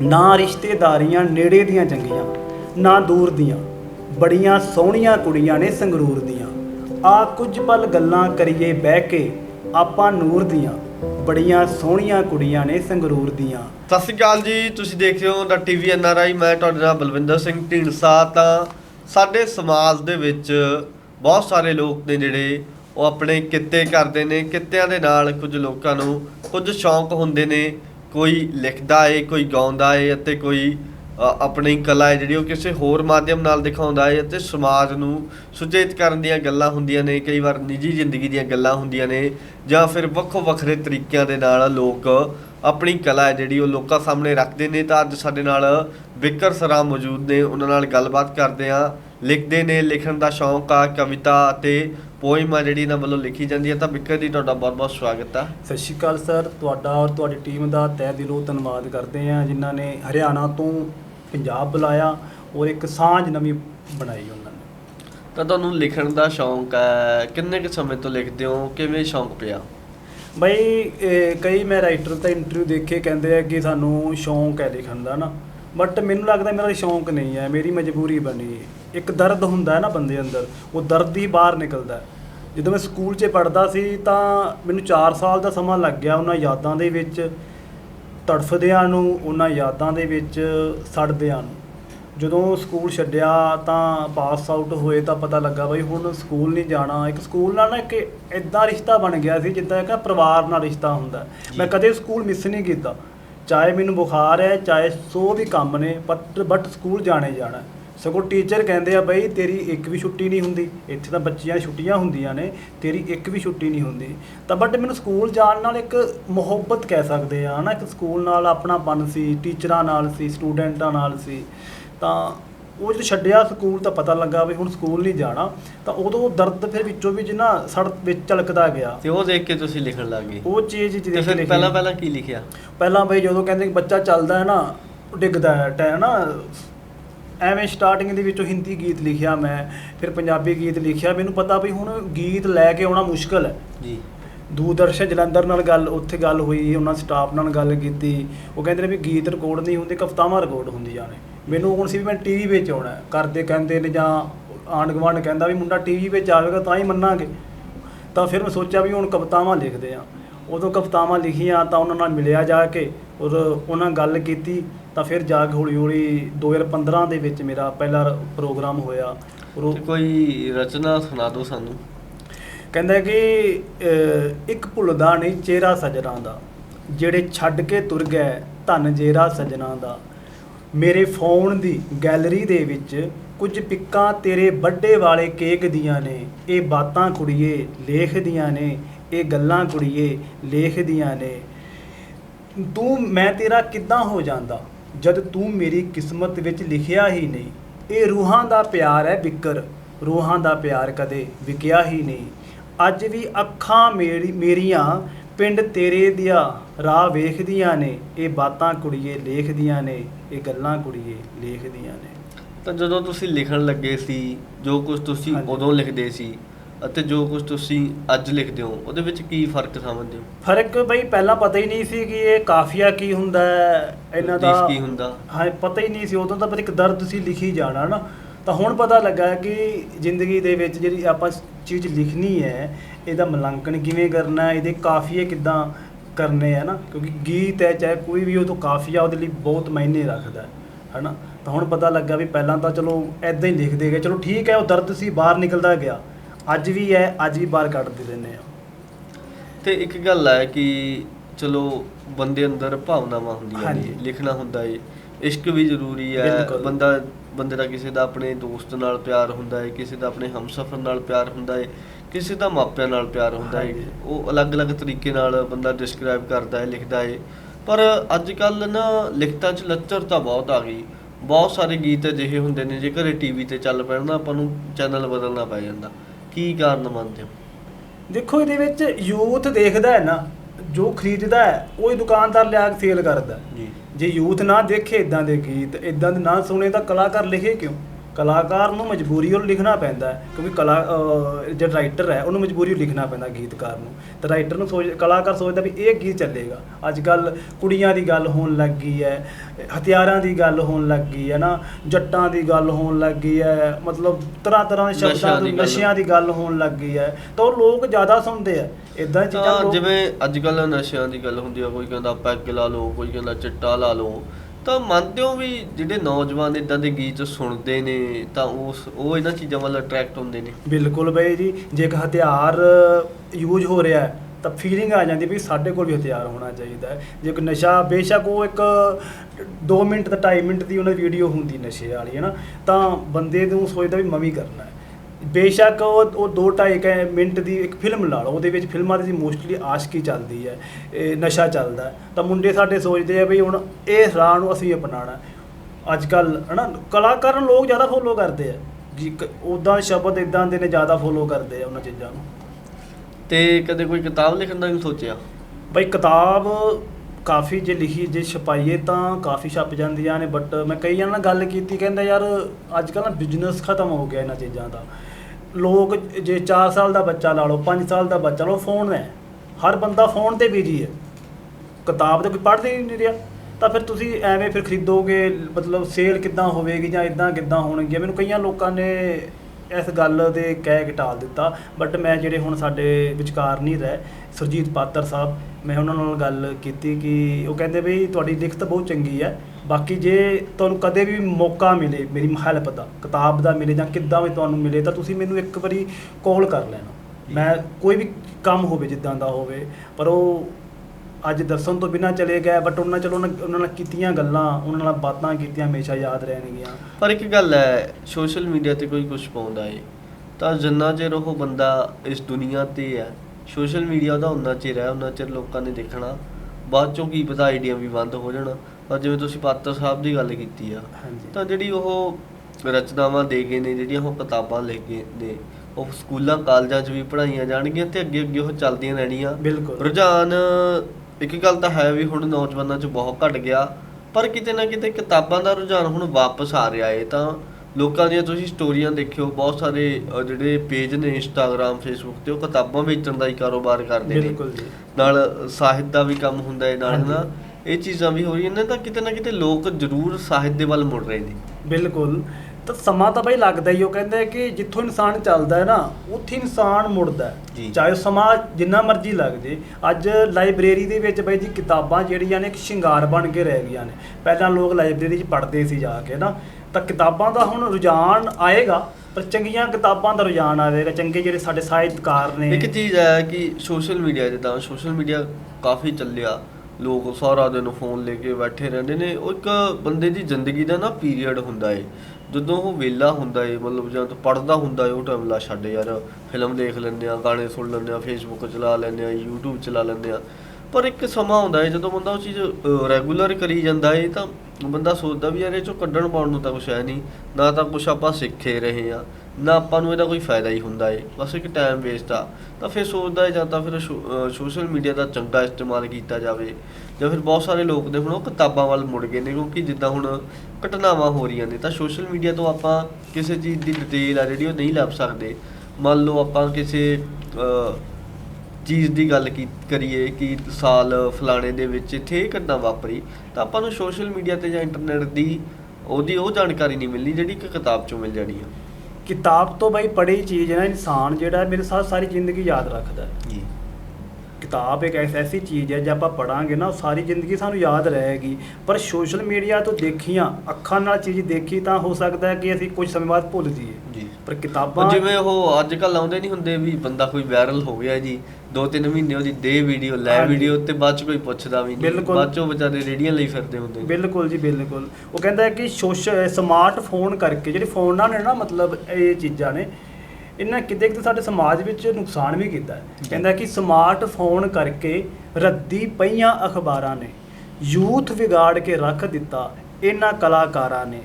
ਨਾ ਰਿਸ਼ਤੇਦਾਰੀਆਂ ਨੇੜੇ ਦੀਆਂ ਚੰਗੀਆਂ, ਨਾ ਦੂਰ ਦੀਆਂ। ਬੜੀਆਂ ਸੋਹਣੀਆਂ ਕੁੜੀਆਂ ਨੇ ਸੰਗਰੂਰ ਦੀਆਂ। ਆ ਕੁਝ ਪਲ ਗੱਲਾਂ ਕਰੀਏ ਬਹਿ ਕੇ, ਆਪਾਂ ਨੂਰ ਦੀਆਂ। ਬੜੀਆਂ ਸੋਹਣੀਆਂ ਕੁੜੀਆਂ ਨੇ ਸੰਗਰੂਰ ਦੀਆਂ। ਸਤਿ ਸ਼੍ਰੀ ਅਕਾਲ ਜੀ, ਤੁਸੀਂ ਦੇਖ ਰਹੇ ਹੋ ਦਾ ਟੀਵੀ ਐਨਆਰਆਈ ਮੈਂ ਤੁਹਾਡੇ ਨਾਲ ਬਲਵਿੰਦਰ ਸਿੰਘ ਢੀਂਡਸਾ ਤਾਂ ਸਾਡੇ ਸਮਾਜ ਦੇ ਵਿੱਚ ਬਹੁਤ ਸਾਰੇ ਲੋਕ ਨੇ ਜਿਹੜੇ ਉਹ ਆਪਣੇ ਕਿੱਤੇ ਕਰਦੇ ਨੇ। ਕਿੱਤਿਆਂ ਦੇ ਨਾਲ ਕੁਝ ਲੋਕਾਂ ਨੂੰ ਕੁਝ ਸ਼ੌਂਕ ਹੁੰਦੇ ਨੇ। ਕੋਈ ਲਿਖਦਾ ਏ, ਕੋਈ ਗਾਉਂਦਾ ਏ ਅਤੇ ਕੋਈ ਆਪਣੀ ਕਲਾ ਹੈ ਜਿਹੜੀ ਉਹ ਕਿਸੇ ਹੋਰ ਮਾਧਿਅਮ ਨਾਲ ਦਿਖਾਉਂਦਾ ਹੈ ਅਤੇ ਸਮਾਜ ਨੂੰ ਸੁਚੇਤ ਕਰਨ ਦੀਆਂ ਗੱਲਾਂ ਹੁੰਦੀਆਂ ਨੇ, ਕਈ ਵਾਰ ਨਿੱਜੀ ਜ਼ਿੰਦਗੀ ਦੀਆਂ ਗੱਲਾਂ ਹੁੰਦੀਆਂ ਨੇ ਜਾਂ ਫਿਰ ਵੱਖੋ ਵੱਖਰੇ ਤਰੀਕਿਆਂ ਦੇ ਨਾਲ ਲੋਕ ਆਪਣੀ ਕਲਾ ਹੈ ਜਿਹੜੀ ਉਹ ਲੋਕਾਂ ਸਾਹਮਣੇ ਰੱਖਦੇ ਨੇ ਤਾਂ ਅੱਜ ਸਾਡੇ ਨਾਲ ਵਿਕਰ ਸਰਾਮ ਮੌਜੂਦ ਨੇ। ਉਹਨਾਂ ਨਾਲ ਗੱਲਬਾਤ ਕਰਦੇ ਆ ਲਿਖਦੇ ਨੇ ਲਿਖਣ ਦਾ ਸ਼ੌਂਕ ਆ ਕਵਿਤਾ ਅਤੇ ਪੋਇਮ ਆ ਜਿਹੜੀ ਇਹਨਾਂ ਵੱਲੋਂ ਲਿਖੀ ਜਾਂਦੀ ਹੈ। ਤਾਂ ਵਿਕਰ ਜੀ ਤੁਹਾਡਾ ਬਹੁਤ ਬਹੁਤ ਸਵਾਗਤ ਆ। ਸਤਿ ਸ਼੍ਰੀ ਅਕਾਲ ਸਰ। ਤੁਹਾਡਾ ਔਰ ਤੁਹਾਡੀ ਟੀਮ ਦਾ ਤਹਿ ਦਿਲੋਂ ਧੰਨਵਾਦ ਕਰਦੇ ਹਾਂ ਜਿਨ੍ਹਾਂ ਨੇ ਹਰਿਆਣਾ ਤੋਂ ਪੰਜਾਬ ਬੁਲਾਇਆ ਔਰ ਇੱਕ ਸਾਂਝ ਨਵੀਂ ਬਣਾਈ ਉਹਨਾਂ ਨੇ। ਤਾਂ ਤੁਹਾਨੂੰ ਲਿਖਣ ਦਾ ਸ਼ੌਂਕ ਹੈ। ਕਿੰਨੇ ਕੁ ਸਮੇਂ ਤੋਂ ਲਿਖਦੇ ਹੋ? ਕਿਵੇਂ ਸ਼ੌਂਕ ਪਿਆ? ਬਈ ਕਈ ਮੈਂ ਰਾਈਟਰ ਤਾਂ ਇੰਟਰਵਿਊ ਦੇਖੇ, ਕਹਿੰਦੇ ਆ ਕਿ ਸਾਨੂੰ ਸ਼ੌਂਕ ਹੈ ਲਿਖਣ ਦਾ ਨਾ। ਬਟ ਮੈਨੂੰ ਲੱਗਦਾ ਮੇਰਾ ਸ਼ੌਂਕ ਨਹੀਂ ਹੈ, ਮੇਰੀ ਮਜਬੂਰੀ ਬਣੀ ਇੱਕ ਦਰਦ ਹੁੰਦਾ ਹੈ ਨਾ ਬੰਦੇ ਅੰਦਰ, ਉਹ ਦਰਦ ਹੀ ਬਾਹਰ ਨਿਕਲਦਾ ਜਦੋਂ ਮੈਂ ਸਕੂਲ 'ਚ ਪੜ੍ਹਦਾ ਸੀ ਤਾਂ ਮੈਨੂੰ 4 ਸਾਲ ਦਾ ਸਮਾਂ ਲੱਗ ਗਿਆ ਉਹਨਾਂ ਯਾਦਾਂ ਦੇ ਵਿੱਚ, ਤੜਫਦਿਆਂ ਨੂੰ, ਉਹਨਾਂ ਯਾਦਾਂ ਦੇ ਵਿੱਚ, ਸੜਦਿਆਂ ਨੂੰ। ਜਦੋਂ ਸਕੂਲ ਛੱਡਿਆ ਤਾਂ ਪਾਸ ਆਊਟ ਹੋਏ ਤਾਂ ਪਤਾ ਲੱਗਾ ਬਈ ਹੁਣ ਸਕੂਲ ਨਹੀਂ ਜਾਣਾ। ਇੱਕ ਸਕੂਲ ਨਾਲ ਨਾ ਇੱਕ ਇਦਾਂ ਰਿਸ਼ਤਾ ਬਣ ਗਿਆ ਸੀ ਜਿੱਦਾਂ ਕਿ ਪਰਿਵਾਰ ਨਾਲ ਰਿਸ਼ਤਾ ਹੁੰਦਾ। ਮੈਂ ਕਦੇ ਸਕੂਲ ਮਿਸ ਨਹੀਂ ਕੀਤਾ। ਚਾਹੇ ਮੈਨੂੰ ਬੁਖਾਰ ਹੈ ਚਾਹੇ ਸੋ ਵੀ ਕੰਮ ਨੇ ਬਟ ਬਟ ਸਕੂਲ ਜਾਣੇ ਜਾਣਾ। ਸਗੋਂ ਟੀਚਰ ਕਹਿੰਦੇ ਆ ਬਈ ਤੇਰੀ ਇੱਕ ਵੀ ਛੁੱਟੀ ਨਹੀਂ ਹੁੰਦੀ। ਇੱਥੇ ਤਾਂ ਬੱਚਿਆਂ ਛੁੱਟੀਆਂ ਹੁੰਦੀਆਂ ਨੇ ਤੇਰੀ ਇੱਕ ਵੀ ਛੁੱਟੀ ਨਹੀਂ ਹੁੰਦੀ। ਤਾਂ ਬਟ ਮੈਨੂੰ ਸਕੂਲ ਜਾਣ ਨਾਲ ਇੱਕ ਮੁਹੱਬਤ ਕਹਿ ਸਕਦੇ ਆ। ਹਨਾ ਇੱਕ ਸਕੂਲ ਨਾਲ ਆਪਣਾਪਨ ਸੀ ਟੀਚਰਾਂ ਨਾਲ ਸੀ ਸਟੂਡੈਂਟਾਂ ਨਾਲ ਸੀ। ਤਾਂ ਉਹ ਜਦੋਂ ਛੱਡਿਆ ਸਕੂਲ ਤਾਂ ਪਤਾ ਲੱਗਾ ਵੀ ਹੁਣ ਸਕੂਲ ਨਹੀਂ ਜਾਣਾ ਤਾਂ ਉਦੋਂ ਦਰਦ ਫਿਰ ਵਿੱਚੋਂ ਵੀ ਜਿੰਨਾ ਸੜ ਵਿੱਚ ਝਲਕਦਾ ਗਿਆ। ਤੇ ਉਹ ਦੇਖ ਕੇ ਤੁਸੀਂ ਲਿਖਣ ਲੱਗ ਗਏ। ਉਹ ਚੀਜ਼ ਤੇ ਦੇਖ ਫਿਰ ਪਹਿਲਾਂ ਪਹਿਲਾਂ ਕੀ ਲਿਖਿਆ? ਪਹਿਲਾਂ ਬਈ ਜਦੋਂ ਕਹਿੰਦੇ ਕਿ ਬੱਚਾ ਚੱਲਦਾ ਹੈ ਨਾ ਉਹ ਡਿੱਗਦਾ ਹੈ ਟੈ ਨਾ ਐਵੇਂ ਸਟਾਰਟਿੰਗ ਦੇ ਵਿੱਚੋਂ ਹਿੰਦੀ ਗੀਤ ਲਿਖਿਆ ਮੈਂ ਫਿਰ ਪੰਜਾਬੀ ਗੀਤ ਲਿਖਿਆ ਮੈਨੂੰ ਪਤਾ ਵੀ ਹੁਣ ਗੀਤ ਲੈ ਕੇ ਆਉਣਾ ਮੁਸ਼ਕਲ ਹੈ। ਜੀ। ਦੂਰਦਰਸ਼ਨ ਜਲੰਧਰ ਨਾਲ ਗੱਲ ਉੱਥੇ ਗੱਲ ਹੋਈ ਉਹਨਾਂ ਸਟਾਫ ਨਾਲ ਗੱਲ ਕੀਤੀ। ਉਹ ਕਹਿੰਦੇ ਨੇ ਵੀ ਗੀਤ ਰਿਕਾਰਡ ਨਹੀਂ ਹੁੰਦੇ ਕਵਿਤਾਵਾਂ ਰਿਕਾਰਡ ਹੁੰਦੀਆਂ ਨੇ। ਮੈਨੂੰ ਹੁਣ ਸੀ ਵੀ ਮੈਂ ਟੀਵੀ ਵਿੱਚ ਆਉਣਾ ਹੈ। ਘਰ ਦੇ ਕਹਿੰਦੇ ਨੇ ਜਾਂ ਆਂਢ ਗੁਆਂਢ ਕਹਿੰਦਾ ਵੀ ਮੁੰਡਾ ਟੀਵੀ ਵਿੱਚ ਆਵੇਗਾ ਤਾਂ ਹੀ ਮੰਨਾਂਗੇ। ਤਾਂ ਫਿਰ ਮੈਂ ਸੋਚਿਆ ਵੀ ਹੁਣ ਕਵਿਤਾਵਾਂ ਲਿਖਦੇ ਆ ਉਦੋਂ ਕਵਿਤਾਵਾਂ ਲਿਖੀਆਂ ਤਾਂ ਉਹਨਾਂ ਨਾਲ ਮਿਲਿਆ ਜਾ ਕੇ ਔਰ ਉਹਨਾਂ ਨਾਲ ਗੱਲ ਕੀਤੀ ਤਾਂ ਫਿਰ ਜਾ ਕੇ ਹੌਲੀ ਹੌਲੀ 2015 ਦੇ ਵਿੱਚ ਮੇਰਾ ਪਹਿਲਾ ਪ੍ਰੋਗਰਾਮ ਹੋਇਆ। ਔਰ ਉਹ ਤੇ ਕੋਈ ਰਚਨਾ ਸੁਣਾ ਦਿਓ ਸਾਨੂੰ। ਕਹਿੰਦਾ ਕਿ ਅਹ, ਇੱਕ ਭੁੱਲਦਾ ਨਹੀਂ ਚਿਹਰਾ ਸਜਣਾ ਦਾ ਜਿਹੜੇ ਛੱਡ ਕੇ ਤੁਰ ਗਏ ਧਨ ਜੇਰਾ ਸਜਣਾ ਦਾ। ਮੇਰੇ ਫੋਨ ਦੀ ਗੈਲਰੀ ਦੇ ਵਿੱਚ ਕੁਝ ਪਿੱਕਾਂ ਤੇਰੇ ਵੱਡੇ ਵਾਲੇ ਕੇਕ ਦੀਆਂ ਨੇ। ਇਹ ਬਾਤਾਂ ਕੁੜੀਏ ਲੇਖਦੀਆਂ ਨੇ। ਇਹ ਗੱਲਾਂ ਕੁੜੀਏ ਲੇਖਦੀਆਂ ਨੇ। ਤੂੰ, ਮੈਂ ਤੇਰਾ ਕਿੱਦਾਂ ਹੋ ਜਾਂਦਾ? ਜਦ ਤੂੰ ਮੇਰੀ ਕਿਸਮਤ ਵਿੱਚ ਲਿਖਿਆ ਹੀ ਨਹੀਂ। ਇਹ ਰੂਹਾਂ ਦਾ ਪਿਆਰ ਹੈ ਵਿਕਰ ਰੂਹਾਂ ਦਾ ਪਿਆਰ ਕਦੇ ਵਿਕਿਆ ਹੀ ਨਹੀਂ। ਅੱਜ ਵੀ ਅੱਖਾਂ ਮੇਰੀ, ਮੇਰੀਆਂ ਪਿੰਡ ਤੇਰੇ ਦੀਆਂ ਰਾਹ ਵੇਖਦੀਆਂ ਨੇ। ਇਹ ਬਾਤਾਂ ਕੁੜੀਏ ਲੇਖਦੀਆਂ ਨੇ। ਇਹ ਗੱਲਾਂ ਕੁੜੀਏ ਲੇਖਦੀਆਂ ਨੇ। ਤਾਂ ਜਦੋਂ ਤੁਸੀਂ ਲਿਖਣ ਲੱਗੇ ਸੀ ਜੋ ਕੁਝ ਤੁਸੀਂ ਹਾਂਜੀ। ਉਦੋਂ ਲਿਖਦੇ ਸੀ ਅਤੇ ਜੋ ਕੁਝ ਤੁਸੀਂ ਅੱਜ ਲਿਖਦੇ ਹੋ ਉਹਦੇ ਵਿੱਚ ਕੀ ਫ਼ਰਕ ਸਮਝਦੇ ਹੋ? ਫ਼ਰਕ ਬਈ ਪਹਿਲਾਂ ਪਤਾ ਹੀ ਨਹੀਂ ਸੀ ਕਿ ਇਹ ਕਾਫੀਆ ਕੀ ਹੁੰਦਾ ਹੈ ਇਹਨਾਂ ਦਾ ਕੀ ਹੁੰਦਾ? ਹਾਂ ਪਤਾ ਹੀ ਨਹੀਂ ਸੀ ਉਦੋਂ ਤਾਂ ਬਸ ਇੱਕ ਦਰਦ ਸੀ ਲਿਖੀ ਜਾਣਾ ਨਾ। ਤਾਂ ਹੁਣ ਪਤਾ ਲੱਗਾ ਕਿ ਜ਼ਿੰਦਗੀ ਦੇ ਵਿੱਚ ਜਿਹੜੀ ਆਪਾਂ ਚੀਜ਼ ਲਿਖਣੀ ਹੈ ਇਹਦਾ ਮਲਾਂਕਣ ਕਿਵੇਂ ਕਰਨਾ ਹੈ ਇਹਦੇ ਕਾਫੀਏ ਕਿੱਦਾਂ ਕਰਨੇ ਹੈ ਨਾ ਕਿਉਂਕਿ ਗੀਤ ਹੈ ਚਾਹੇ ਕੋਈ ਵੀ ਉਹ ਤੋਂ ਕਾਫੀਆ ਉਹਦੇ ਲਈ ਬਹੁਤ ਮਾਇਨੇ ਰੱਖਦਾ ਹੈ ਹਨਾ? ਤਾਂ ਹੁਣ ਪਤਾ ਲੱਗਾ ਵੀ ਪਹਿਲਾਂ ਤਾਂ ਚਲੋ ਐਦਾਂ ਹੀ ਲਿਖਦੇ ਗਏ ਚਲੋ ਠੀਕ ਹੈ ਉਹ ਦਰਦ ਸੀ ਬਾਹਰ ਨਿਕਲਦਾ ਗਿਆ। ਅੱਜ ਵੀ ਹੈ ਅੱਜ ਵੀ ਬਾਹਰ ਕੱਢਦੇ ਰਹਿੰਦੇ ਆ। ਤੇ ਇੱਕ ਗੱਲ ਹੈ ਕਿ ਚਲੋ ਬੰਦੇ ਅੰਦਰ ਭਾਵਨਾਵਾਂ ਹੁੰਦੀਆਂ ਨੇ ਹਾਂਜੀ। ਲਿਖਣਾ ਹੁੰਦਾ ਏ ਇਸ਼ਕ ਵੀ ਜ਼ਰੂਰੀ ਹੈ। ਬਿਲਕੁਲ। ਬੰਦਾ ਬੰਦੇ ਦਾ ਕਿਸੇ ਦਾ ਆਪਣੇ ਦੋਸਤ ਨਾਲ ਪਿਆਰ ਹੁੰਦਾ ਹੈ ਕਿਸੇ ਦਾ ਆਪਣੇ ਹਮਸਫਰ ਨਾਲ ਪਿਆਰ ਹੁੰਦਾ ਹੈ ਕਿਸੇ ਦਾ ਮਾਪਿਆਂ ਨਾਲ ਪਿਆਰ ਹੁੰਦਾ ਹੈ। ਉਹ ਅਲੱਗ-ਅਲੱਗ ਤਰੀਕੇ ਨਾਲ ਬੰਦਾ ਡਿਸਕ੍ਰਾਈਬ ਕਰਦਾ ਹੈ ਲਿਖਦਾ ਹੈ ਪਰ ਅੱਜ ਕੱਲ ਨਾ ਲਿਖਤਾਂ 'ਚ ਲੱਚਰਤਾ ਬਹੁਤ ਆ ਗਈ। ਬਹੁਤ ਸਾਰੇ ਗੀਤ ਅਜਿਹੇ ਹੁੰਦੇ ਨੇ ਜੇ ਘਰੇ ਟੀਵੀ ਤੇ ਚੱਲ ਪੈਣ ਨਾ ਆਪਾਂ ਨੂੰ ਚੈਨਲ ਬਦਲਣਾ ਪੈ ਜਾਂਦਾ। ਕੀ ਕਾਰਨ ਮੰਨਦੇ ਹੋ? ਦੇਖੋ ਇਹਦੇ ਵਿੱਚ ਯੂਥ ਦੇਖਦਾ ਹੈ ਨਾ ਜੋ ਖਰੀਦਦਾ ਹੈ ਉਹ ਹੀ ਦੁਕਾਨਦਾਰ ਲਿਆ ਕੇ ਸੇਲ ਕਰਦਾ। ਜੀ। ਜੇ ਯੂਥ ਨਾ ਦੇਖੇ ਇਦਾਂ ਦੇ ਗੀਤ ਇਦਾਂ ਦੇ ਨਾ ਸੁਣੇ ਤਾਂ ਕਲਾਕਾਰ ਲਿਖੇ ਕਿਉਂ? ਕਲਾਕਾਰ ਨੂੰ ਮਜਬੂਰੀ ਉਹ ਲਿਖਣਾ ਪੈਂਦਾ ਹੈ ਕਿਉਂਕਿ ਕਲਾ ਅਹ, ਜਿਹੜਾ ਰਾਈਟਰ ਹੈ ਉਹਨੂੰ ਮਜਬੂਰੀ ਲਿਖਣਾ ਪੈਂਦਾ ਗੀਤਕਾਰ ਨੂੰ। ਤੇ ਰਾਈਟਰ ਨੂੰ ਸੋਚ ਕਲਾਕਾਰ ਸੋਚਦਾ ਵੀ ਇਹ ਗੀਤ ਚੱਲੇਗਾ? ਅੱਜ ਕੱਲ ਕੁੜੀਆਂ ਦੀ ਗੱਲ ਹੋਣ ਲੱਗ ਗਈ ਹੈ ਹਥਿਆਰਾਂ ਦੀ ਗੱਲ ਹੋਣ ਲੱਗ ਗਈ ਹੈ ਨਾ ਜੱਟਾਂ ਦੀ ਗੱਲ ਹੋਣ ਲੱਗ ਗਈ ਹੈ ਮਤਲਬ ਤਰ੍ਹਾਂ ਤਰ੍ਹਾਂ ਦੇ ਸ਼ਬਦਾਂ ਦੀ। ਨਸ਼ਿਆਂ ਦੀ ਗੱਲ ਹੋਣ ਲੱਗ ਗਈ ਹੈ ਤਾਂ ਉਹ ਲੋਕ ਜ਼ਿਆਦਾ ਸੁਣਦੇ ਆ। ਇਦਾਂ ਚੀਜ਼ਾਂ ਲੋਕ- ਜਿਵੇਂ ਅੱਜ ਕੱਲ ਨਸ਼ਿਆਂ ਦੀ ਗੱਲ ਹੁੰਦੀ ਆ ਕੋਈ ਕਹਿੰਦਾ ਪੈਗ ਲਾ ਲਓ ਕੋਈ ਕਹਿੰਦਾ ਚਿੱਟਾ ਲਾ ਲਓ। ਤਾਂ ਮੰਨਦੇ ਹੋ ਵੀ ਜਿਹੜੇ ਨੌਜਵਾਨ ਇਦਾਂ ਦੇ ਗੀਤ ਸੁਣਦੇ ਨੇ ਤਾਂ ਉਸ ਉਹ ਇਹਨਾਂ ਚੀਜ਼ਾਂ ਵੱਲ ਅਟਰੈਕਟ ਹੁੰਦੇ ਨੇ? ਬਿਲਕੁਲ ਬਈ ਜੀ ਜੇ ਇੱਕ ਹਥਿਆਰ ਯੂਜ਼ ਹੋ ਰਿਹਾ ਹੈ, ਤਾਂ ਫੀਲਿੰਗ ਆ ਜਾਂਦੀ ਵੀ ਸਾਡੇ ਕੋਲ ਵੀ ਹਥਿਆਰ ਹੋਣਾ ਚਾਹੀਦਾ ਹੈ। ਜੇ ਕੋਈ ਨਸ਼ਾ, ਬੇਸ਼ੱਕ ਉਹ ਇੱਕ 2 ਮਿੰਟ ਦਾ 2.5 ਮਿੰਟ ਦੀ ਉਹਨਾਂ ਵੀਡੀਓ ਹੁੰਦੀ ਨਸ਼ੇ ਵਾਲੀ, ਹੈ ਨਾ? ਤਾਂ ਬੰਦੇ ਨੂੰ ਸੋਚਦਾ ਵੀ ਮੈਂ ਵੀ ਕਰਨਾ ਹੈ। ਬੇਸ਼ੱਕ ਉਹ ਉਹ 2.5 ਮਿੰਟ ਦੀ ਇੱਕ ਫਿਲਮ ਲਾ ਲਓ ਉਹਦੇ ਵਿੱਚ ਫਿਲਮਾਂ ਦੀ ਮੋਸਟਲੀ ਆਸ਼ਕੀ ਚੱਲਦੀ ਹੈ ਇਹ ਨਸ਼ਾ ਚੱਲਦਾ। ਤਾਂ ਮੁੰਡੇ ਸਾਡੇ ਸੋਚਦੇ ਆ ਵੀ ਹੁਣ ਇਹ ਰਾਹ ਨੂੰ ਅਸੀਂ ਅਪਣਾਉਣਾ ਹੈ। ਅੱਜ ਕੱਲ ਹਨਾ ਕਲਾਕਾਰ ਨੂੰ ਲੋਕ ਜ਼ਿਆਦਾ ਫੋਲੋ ਕਰਦੇ ਆ ਜੀ ਉਦਾਂ ਸ਼ਬਦ ਇਦਾਂ ਦੇ ਨੇ ਜ਼ਿਆਦਾ ਫੋਲੋ ਕਰਦੇ ਆ ਉਹਨਾਂ ਚੀਜ਼ਾਂ ਨੂੰ ਤੇ ਕਦੇ ਕੋਈ ਕਿਤਾਬ ਲਿਖਣ ਦਾ ਵੀ ਸੋਚਿਆ ਬਈ ਕਿਤਾਬ ਕਾਫੀ ਜੇ ਲਿਖੀ ਜੇ ਛਪਾਈਏ ਤਾਂ ਕਾਫੀ ਛਪ ਜਾਂਦੀਆਂ ਨੇ ਬਟ ਮੈਂ ਕਈਆਂ ਨਾਲ ਗੱਲ ਕੀਤੀ ਕਹਿੰਦਾ ਯਾਰ ਅੱਜ ਕੱਲ੍ਹ ਨਾ ਬਿਜ਼ਨਸ ਖਤਮ ਹੋ ਗਿਆ ਇਹਨਾਂ ਚੀਜ਼ਾਂ ਦਾ ਲੋਕ ਜੇ 4 ਸਾਲ ਦਾ ਬੱਚਾ ਲਾ ਲਓ 5 ਸਾਲ ਦਾ ਬੱਚਾ ਲਓ, ਫੋਨ ਹੈ। ਹਰ ਬੰਦਾ ਫੋਨ ਤੇ ਬਿਜ਼ੀ ਹੈ। ਕਿਤਾਬ ਤਾਂ ਕੋਈ ਪੜ੍ਹਦੇ ਹੀ ਨਹੀਂ ਰਿਹਾ। ਤਾਂ ਫਿਰ ਤੁਸੀਂ ਐਵੇਂ ਫਿਰ ਖਰੀਦੋਗੇ, ਮਤਲਬ ਸੇਲ ਕਿੱਦਾਂ ਹੋਵੇਗੀ ਜਾਂ ਇਦਾਂ ਕਿੱਦਾਂ ਹੋਣਗੇ ਮੈਨੂੰ ਕਈਆਂ ਲੋਕਾਂ ਨੇ ਇਸ ਗੱਲ ਦੇ ਕਹਿ ਕੇ ਟਾਲ ਦਿੱਤਾ। ਬਟ ਮੈਂ ਜਿਹੜੇ ਹੁਣ ਸਾਡੇ ਵਿਚਕਾਰ ਨਹੀਂ ਰਹਿ ਸੁਰਜੀਤ ਪਾਤਰ ਸਾਹਿਬ, ਮੈਂ ਉਹਨਾਂ ਨਾਲ ਗੱਲ ਕੀਤੀ ਕਿ ਉਹ ਕਹਿੰਦੇ ਵੀ ਤੁਹਾਡੀ ਲਿਖਤ ਬਹੁਤ ਚੰਗੀ ਹੈ। ਬਾਕੀ ਜੇ ਤੁਹਾਨੂੰ ਕਦੇ ਵੀ ਮੌਕਾ ਮਿਲੇ ਮੇਰੀ ਹੈਲਪ ਦਾ ਕਿਤਾਬ ਦਾ ਮਿਲੇ ਜਾਂ ਕਿੱਦਾਂ ਵੀ ਤੁਹਾਨੂੰ ਮਿਲੇ ਤਾਂ ਤੁਸੀਂ ਮੈਨੂੰ ਇੱਕ ਵਾਰੀ ਕਾਲ ਕਰ ਲੈਣਾ। ਮੈਂ ਕੋਈ ਵੀ ਕੰਮ ਹੋਵੇ ਜਿੱਦਾਂ ਦਾ ਹੋਵੇ ਪਰ ਉਹ ਅੱਜ ਦੱਸਣ ਤੋਂ ਬਿਨਾਂ ਚਲੇ ਗਏ ਬਟ ਉਹਨਾਂ ਚਲੋ ਉਹਨਾਂ ਉਹਨਾਂ ਨਾਲ ਕੀਤੀਆਂ ਗੱਲਾਂ ਉਹਨਾਂ ਨਾਲ ਬਾਤਾਂ ਕੀਤੀਆਂ ਹਮੇਸ਼ਾ ਯਾਦ ਰਹਿਣਗੀਆਂ। ਪਰ ਇੱਕ ਗੱਲ ਹੈ ਸੋਸ਼ਲ ਮੀਡੀਆ ਤੇ ਕੋਈ ਕੁਝ ਪਾਉਂਦਾ ਏ ਤਾਂ ਜਿੰਨਾ ਚਿਰ ਉਹ ਬੰਦਾ ਇਸ ਦੁਨੀਆ ਤੇ ਹੈ ਸੋਸ਼ਲ ਮੀਡੀਆ ਦਾ ਉਨਾ ਚਿਰ ਹੈ ਉਨਾ ਚਿਰ ਲੋਕਾਂ ਨੇ ਦੇਖਣਾ ਬਾਅਦ ਚੋਂ ਕੀ ਪਤਾ ਆਈਡੀਆ ਵੀ ਬੰਦ ਹੋ ਜਾਣਾ। ਪਰ ਜਿਵੇਂ ਤੁਸੀਂ ਪਾਤਰ ਸਾਹਿਬ ਦੀ ਗੱਲ ਕੀਤੀ ਆ ਹਾਂਜੀ। ਤਾਂ ਜਿਹੜੀ ਉਹ ਰਚਨਾਵਾਂ ਦੇ ਗਏ ਨੇ ਜਿਹੜੀਆਂ ਉਹ ਕਿਤਾਬਾਂ ਲਿਖ ਗਏ ਨੇ ਉਹ ਸਕੂਲਾਂ ਕਾਲਜਾਂ 'ਚ ਵੀ ਪੜ੍ਹਾਈਆਂ ਜਾਣਗੀਆਂ ਤੇ ਅੱਗੇ ਅੱਗੇ ਉਹ ਚੱਲਦੀਆਂ ਰਹਿਣੀਆਂ। ਬਿਲਕੁਲ। ਰੁਝਾਨ ਇੱਕ ਗੱਲ ਤਾਂ ਹੈ ਵੀ ਹੁਣ ਨੌਜਵਾਨਾਂ 'ਚ ਬਹੁਤ ਘਟ ਗਿਆ ਪਰ ਕਿਤੇ ਨਾ ਕਿਤੇ ਕਿਤਾਬਾਂ ਦਾ ਰੁਝਾਨ ਹੁਣ ਵਾਪਸ ਆ ਰਿਹਾ ਏ ਤਾਂ ਲੋਕਾਂ ਦੀਆਂ ਤੁਸੀਂ ਸਟੋਰੀਆਂ ਦੇਖਿਓ ਬਹੁਤ ਸਾਰੇ ਜਿਹੜੇ ਪੇਜ ਨੇ ਇੰਸਟਾਗ੍ਰam ਫੇਸਬੁੱਕ ਤੇ ਉਹ ਕਿਤਾਬਾਂ ਵੇਚਣ ਦਾ ਹੀ ਕਾਰੋਬਾਰ ਕਰਦੇ ਨੇ। ਬਿਲਕੁਲ ਜੀ। ਨਾਲ ਸਾਹਿਤ ਦਾ ਵੀ ਕੰਮ ਹੁੰਦਾ ਹੈ ਨਾਲ ਹਾਂਜੀ। ਇਹ ਚੀਜ਼ਾਂ ਵੀ ਹੋ ਰਹੀਆਂ ਨੇ ਤਾਂ ਕਿਤੇ ਨਾ ਕਿਤੇ ਲੋਕ ਜ਼ਰੂਰ ਸਾਹਿਤ ਦੇ ਵੱਲ ਮੁੜ ਰਹੇ ਨੇ। ਬਿਲਕੁਲ। ਤਾਂ ਸਮਾਂ ਤਾਂ ਬਈ ਲੱਗਦਾ ਹੀ ਉਹ ਕਹਿੰਦੇ ਕਿ ਜਿੱਥੋਂ ਇਨਸਾਨ ਚੱਲਦਾ ਹੈ ਨਾ ਉੱਥੇ ਇਨਸਾਨ ਮੁੜਦਾ। ਹੈ। ਚਾਹੇ ਉਹ ਸਮਾਂ ਜਿੰਨਾ ਮਰਜ਼ੀ ਲੱਗ ਜੇ। ਅੱਜ ਲਾਇਬ੍ਰੇਰੀ ਦੇ ਵਿੱਚ ਬਈ ਜੀ ਕਿਤਾਬਾਂ ਜਿਹੜੀਆਂ ਨੇ ਇੱਕ ਸ਼ਿੰਗਾਰ ਬਣ ਕੇ ਰਹਿ ਗਈਆਂ ਨੇ। ਪਹਿਲਾਂ ਲੋਕ ਲਾਇਬ੍ਰੇਰੀ 'ਚ ਪੜ੍ਹਦੇ ਸੀ ਜਾ ਕੇ ਨਾ। ਤਾਂ ਕਿਤਾਬਾਂ ਦਾ ਹੁਣ ਰੁਝਾਨ ਆਏਗਾ ਪਰ ਚੰਗੀਆਂ ਕਿਤਾਬਾਂ ਦਾ ਰੁਝਾਨ ਆਵੇਗਾ। ਚੰਗੇ ਜਿਹੜੇ ਸਾਡੇ ਸਾਹਿਤਕਾਰ ਨੇ। ਇੱਕ ਚੀਜ਼ ਹੈ ਕਿ ਸੋਸ਼ਲ ਮੀਡੀਆ ਜਿੱਦਾਂ ਸੋਸ਼ਲ ਮੀਡੀਆ ਕਾਫੀ ਚੱਲਿਆ। ਲੋਕ ਸਾਰਾ ਦਿਨ ਫੋਨ ਲੈ ਕੇ ਬੈਠੇ ਰਹਿੰਦੇ ਨੇ। ਉਹ ਇੱਕ ਬੰਦੇ ਦੀ ਜ਼ਿੰਦਗੀ ਦਾ ਨਾ ਪੀਰੀਅਡ ਹੁੰਦਾ ਏ। ਜਦੋਂ ਉਹ ਵਿਹਲਾ ਹੁੰਦਾ ਏ, ਮਤਲਬ ਜਦ ਪੜਦਾ ਹੁੰਦਾ ਏ, ਉਹ ਟਾਈਮ ਲਾ ਛੱਡ ਯਾਰ। ਫਿਲਮ ਦੇਖ ਲੈਂਦੇ ਆ ਗਾਣੇ ਸੁਣ ਲੈਂਦੇ ਆ ਫੇਸਬੁੱਕ ਚਲਾ ਲੈਂਦੇ ਆ YouTube ਚਲਾ ਲੈਂਦੇ ਆ ਪਰ ਇੱਕ ਸਮਾਂ ਹੁੰਦਾ ਏ, ਜਦੋਂ ਬੰਦਾ ਉਹ ਚੀਜ਼ ਰੈਗੂਲਰ ਕਰੀ ਜਾਂਦਾ ਏ, ਤਾਂ ਬੰਦਾ ਸੋਚਦਾ ਵੀ ਯਾਰ ਇਹ ਚੋਂ ਕੱਢਣ ਪਾਉਣ ਨੂੰ ਤਾਂ ਕੁਛ ਹੈ ਨਹੀਂ। ਨਾ ਤਾਂ ਕੁਛ ਆਪਾਂ ਸਿੱਖੇ ਰਹੇ ਆ ਨਾ ਆਪਾਂ ਨੂੰ ਇਹਦਾ ਕੋਈ ਫਾਇਦਾ ਹੀ ਹੁੰਦਾ ਏ, ਬਸ ਇੱਕ ਟਾਈਮ ਵੇਸਟ ਆ। ਤਾਂ ਫਿਰ ਸੋਚਦਾ ਏ ਜਾਂ ਤਾਂ ਫਿਰ ਸੋਸ਼ਲ ਮੀਡੀਆ ਦਾ ਚੰਗਾ ਇਸਤੇਮਾਲ ਕੀਤਾ ਜਾਵੇ, ਜਾਂ ਫਿਰ ਬਹੁਤ ਸਾਰੇ ਲੋਕ ਦੇ ਹੁਣ ਉਹ ਕਿਤਾਬਾਂ ਵੱਲ ਮੁੜ ਗਏ ਨੇ, ਕਿਉਂਕਿ ਜਿੱਦਾਂ ਹੁਣ ਘਟਨਾਵਾਂ ਹੋ ਰਹੀਆਂ ਨੇ, ਤਾਂ ਸੋਸ਼ਲ ਮੀਡੀਆ ਤੋਂ ਆਪਾਂ ਕਿਸੇ ਚੀਜ਼ ਦੀ ਡਿਟੇਲ ਆ ਜਿਹੜੀ ਉਹ ਨਹੀਂ ਲੱਭ ਸਕਦੇ। ਮੰਨ ਲਓ ਆਪਾਂ ਕਿਸੇ ਚੀਜ਼ ਦੀ ਗੱਲ ਕੀ, ਕਰੀਏ ਕਿ ਸਾਲ ਫਲਾਣੇ ਦੇ ਵਿੱਚ ਇੱਥੇ ਇਹ ਘਟਨਾ ਵਾਪਰੀ, ਤਾਂ ਆਪਾਂ ਨੂੰ ਸੋਸ਼ਲ ਮੀਡੀਆ ਤੇ ਜਾਂ ਇੰਟਰਨੈਟ ਦੀ ਉਹਦੀ ਉਹ ਜਾਣਕਾਰੀ ਨਹੀਂ ਮਿਲਣੀ, ਜਿਹੜੀ ਕਿ ਕਿਤਾਬ ਚੋਂ ਮਿਲ ਜਾਣੀ ਆ। ਕਿਤਾਬ ਤੋਂ ਬਾਈ ਪੜ੍ਹੀ ਚੀਜ਼ ਹੈ ਨਾ ਇਨਸਾਨ ਜਿਹੜਾ ਮੇਰੇ ਸਾਰੀ ਜ਼ਿੰਦਗੀ ਯਾਦ ਰੱਖਦਾ ਹੈ। ਜੀ। ਕਿਤਾਬ ਇੱਕ ਐਸ- ਚੀਜ਼ ਹੈ ਜੇ ਆਪਾਂ ਪੜਾਂਗੇ ਨਾ ਉਹ ਸਾਰੀ ਜ਼ਿੰਦਗੀ ਸਾਨੂੰ ਯਾਦ ਰਹੇਗੀ। ਪਰ ਸੋਸ਼ਲ ਮੀਡੀਆ ਤੋਂ ਦੇਖੀਆਂ ਅੱਖਾਂ ਨਾਲ ਚੀਜ਼ ਦੇਖੀ ਤਾਂ ਹੋ ਸਕਦਾ ਹੈ ਕਿ ਅਸੀਂ ਕੁਝ ਸਮੇਂ ਬਾਅਦ ਭੁੱਲ ਜਾਈਏ। ਪਰ ਕਿਤਾਬਾਂ ਜਿਵੇਂ ਉਹ ਅੱਜ ਕੱਲ ਆਉਂਦੇ ਨਹੀਂ ਹੁੰਦੇ ਵੀ ਬੰਦਾ ਕੋਈ ਵਾਇਰਲ ਹੋ ਗਿਆ ਜੀ ਦੋ ਤਿੰਨ ਮਹੀਨੇ ਉਹਦੀ ਦੇ ਵੀਡੀਓ ਲੈ। ਵੀਡੀਓ ਤੇ ਬਾਅਦ ਚ ਕੋਈ ਪੁੱਛਦਾ ਵੀ ਨਹੀਂ। ਬਾਅਦ ਚੋਂ ਵਿਚਾਰੇ ਰੇੜੀਆਂ ਲਈ ਫਿਰਦੇ ਹੁੰਦੇ। ਬਿਲਕੁਲ ਜੀ ਬਿਲਕੁਲ। ਉਹ ਕਹਿੰਦਾ ਹੈ ਕਿ ਸੋਸ਼ਲ ਸਮਾਰਟਫੋਨ ਕਰਕੇ ਜਿਹੜੇ ਫੋਨਾਂ ਨੇ ਨਾ ਮਤਲਬ ਇਹ ਚੀਜ਼ਾਂ ਨੇ ਇਹਨਾਂ ਕਿਤੇ ਕਿਤੇ ਸਾਡੇ ਸਮਾਜ ਵਿੱਚ ਨੁਕਸਾਨ ਵੀ ਕੀਤਾ। ਕਹਿੰਦਾ ਕਿ ਸਮਾਰਟਫੋਨ ਕਰਕੇ ਰੱਦੀ ਪਈਆਂ ਅਖਬਾਰਾਂ ਨੇ ਯੂਥ ਵਿਗਾੜ ਕੇ ਰੱਖ ਦਿੱਤਾ ਇਹਨਾਂ ਕਲਾਕਾਰਾਂ ਨੇ।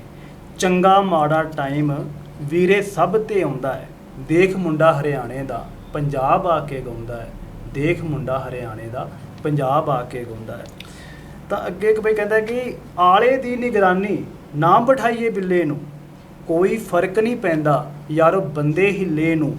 ਚੰਗਾ ਮਾੜਾ ਟਾਈਮ ਵੀਰੇ ਸਭ ਤੇ ਆਉਂਦਾ ਹੈ। ਦੇਖ ਮੁੰਡਾ ਹਰਿਆਣੇ ਦਾ ਪੰਜਾਬ ਆ ਕੇ ਗਾਉਂਦਾ ਹੈ। ਦੇਖ ਮੁੰਡਾ ਹਰਿਆਣੇ ਦਾ ਪੰਜਾਬ ਆ ਕੇ ਗਾਉਂਦਾ ਹੈ। ਤਾਂ ਅੱਗੇ ਇੱਕ ਬਈ ਕਹਿੰਦਾ ਕਿ ਆਲੇ ਦੀ ਨਿਗਰਾਨੀ ਨਾ ਬਿਠਾਈਏ ਬਿੱਲੇ ਨੂੰ। ਕੋਈ ਫ਼ਰਕ ਨਹੀਂ ਪੈਂਦਾ ਯਾਰੋ ਬੰਦੇ ਹਿੱਲੇ ਨੂੰ।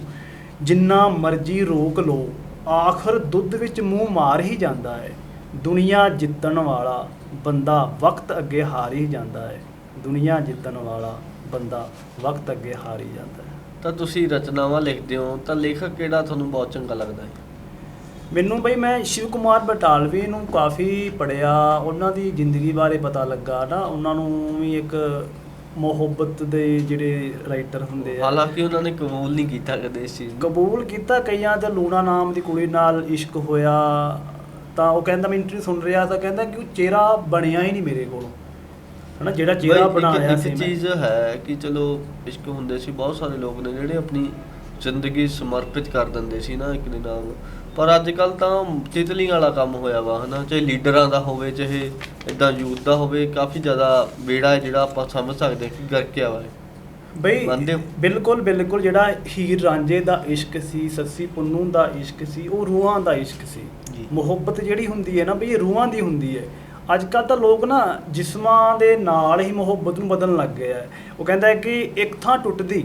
ਜਿੰਨਾ ਮਰਜ਼ੀ ਰੋਕ ਲੋ ਆਖਰ ਦੁੱਧ ਵਿੱਚ ਮੂੰਹ ਮਾਰ ਹੀ ਜਾਂਦਾ ਹੈ। ਦੁਨੀਆ ਜਿੱਤਣ ਵਾਲਾ ਬੰਦਾ ਵਕਤ ਅੱਗੇ ਹਾਰ ਹੀ ਜਾਂਦਾ ਹੈ। ਦੁਨੀਆ ਜਿੱਤਣ ਵਾਲਾ ਬੰਦਾ ਵਕਤ ਅੱਗੇ ਹਾਰ ਹੀ ਜਾਂਦਾ ਹੈ। ਤਾਂ ਤੁਸੀਂ ਰਚਨਾਵਾਂ ਲਿਖਦੇ ਹੋ ਤਾਂ ਲੇਖਕ ਕਿਹੜਾ ਤੁਹਾਨੂੰ ਬਹੁਤ ਚੰਗਾ ਲੱਗਦਾ ਹੈ? ਮੈਨੂੰ ਬਈ ਮੈਂ ਸ਼ਿਵ ਕੁਮਾਰ ਬਟਾਲਵੀ ਨੂੰ ਕਾਫੀ ਪੜਿਆ ਉਹਨਾਂ ਦੀ ਜ਼ਿੰਦਗੀ ਬਾਰੇ ਪਤਾ ਲੱਗਾ ਨਾ ਉਹਨਾਂ ਨੂੰ ਵੀ ਇੱਕ ਮੁਹੱਬਤ ਦੇ ਜਿਹੜੇ ਰਾਈਟਰ ਹੁੰਦੇ ਆ। ਹਾਲਾਂਕਿ ਉਹਨਾਂ ਨੇ ਕਬੂਲ ਨਹੀਂ ਕੀਤਾ ਕਦੇ ਇਸ ਚੀਜ਼ ਨੂੰ। ਕਬੂਲ ਕੀਤਾ ਕਈਆਂ ਤੇ ਲੂਣਾ ਨਾਮ ਦੀ ਕੁੜੀ ਨਾਲ ਇਸ਼ਕ ਹੋਇਆ ਤਾਂ ਉਹ ਕਹਿੰਦਾ ਮੈਂ ਇੰਟਰਵਿਊ ਸੁਣ ਰਿਹਾ ਤਾਂ ਕਹਿੰਦਾ ਕਿ ਉਹ ਚਿਹਰਾ ਬਣਿਆ ਹੀ ਨਹੀਂ ਮੇਰੇ ਕੋਲ। ਹਨਾ ਜਿਹੜਾ ਚਿਹਰਾ ਇੱਕ- ਬਣਾਇਆ ਇੱਕ ਸੀ ਮੈਂ। ਚੀਜ਼ ਹੈ ਕਿ ਚਲੋ ਇਸ਼ਕ ਹੁੰਦੇ ਸੀ ਬਹੁਤ ਸਾਰੇ ਲੋਕ ਨੇ ਜਿਹੜੇ ਆਪਣੀ ਜ਼ਿੰਦਗੀ ਸਮਰਪਿਤ ਕਰ ਦਿੰਦੇ ਸੀ ਨਾ ਇੱਕ ਦੇ ਨਾਲ ਪਰ ਅੱਜ ਕੱਲ ਤਾਂ ਤਿਤਲੀ ਵਾਲਾ ਕੰਮ ਹੋਇਆ ਵਾ ਹਨਾ ਚਾਹੇ ਲੀਡਰਾਂ ਦਾ ਹੋਵੇ ਚਾਹੇ ਇਦਾਂ ਯੂਥ ਦਾ ਹੋਵੇ ਕਾਫੀ ਜ਼ਿਆਦਾ ਬੇੜਾ ਹੈ ਜਿਹੜਾ ਆਪਾਂ ਸਮਝ ਸਕਦੇ ਹਾਂ ਕਿ ਗਰਕਿਆ ਵਾ। ਬਈ? ਬਿਲਕੁਲ ਬਿਲਕੁਲ ਜਿਹੜਾ ਹੀਰ ਰਾਂਝੇ ਦਾ ਇਸ਼ਕ ਸੀ ਸੱਸੀ ਪੁੰਨੂ ਦਾ ਇਸ਼ਕ ਸੀ ਉਹ ਰੂਹਾਂ ਦਾ ਇਸ਼ਕ ਸੀ। ਮੁਹੱਬਤ ਜਿਹੜੀ ਹੁੰਦੀ ਹੈ ਨਾ ਬਈ ਇਹ ਰੂਹਾਂ ਦੀ ਹੁੰਦੀ ਹੈ ਅੱਜ ਕੱਲ ਤਾਂ ਲੋਕ ਨਾ ਜਿਸਮਾਂ ਦੇ ਨਾਲ ਹੀ ਮੁਹੱਬਤ ਨੂੰ ਬਦਲਣ ਲੱਗ ਗਏ ਆ ਉਹ ਕਹਿੰਦਾ ਹੈ ਕਿ ਇੱਕ ਥਾਂ ਟੁੱਟਦੀ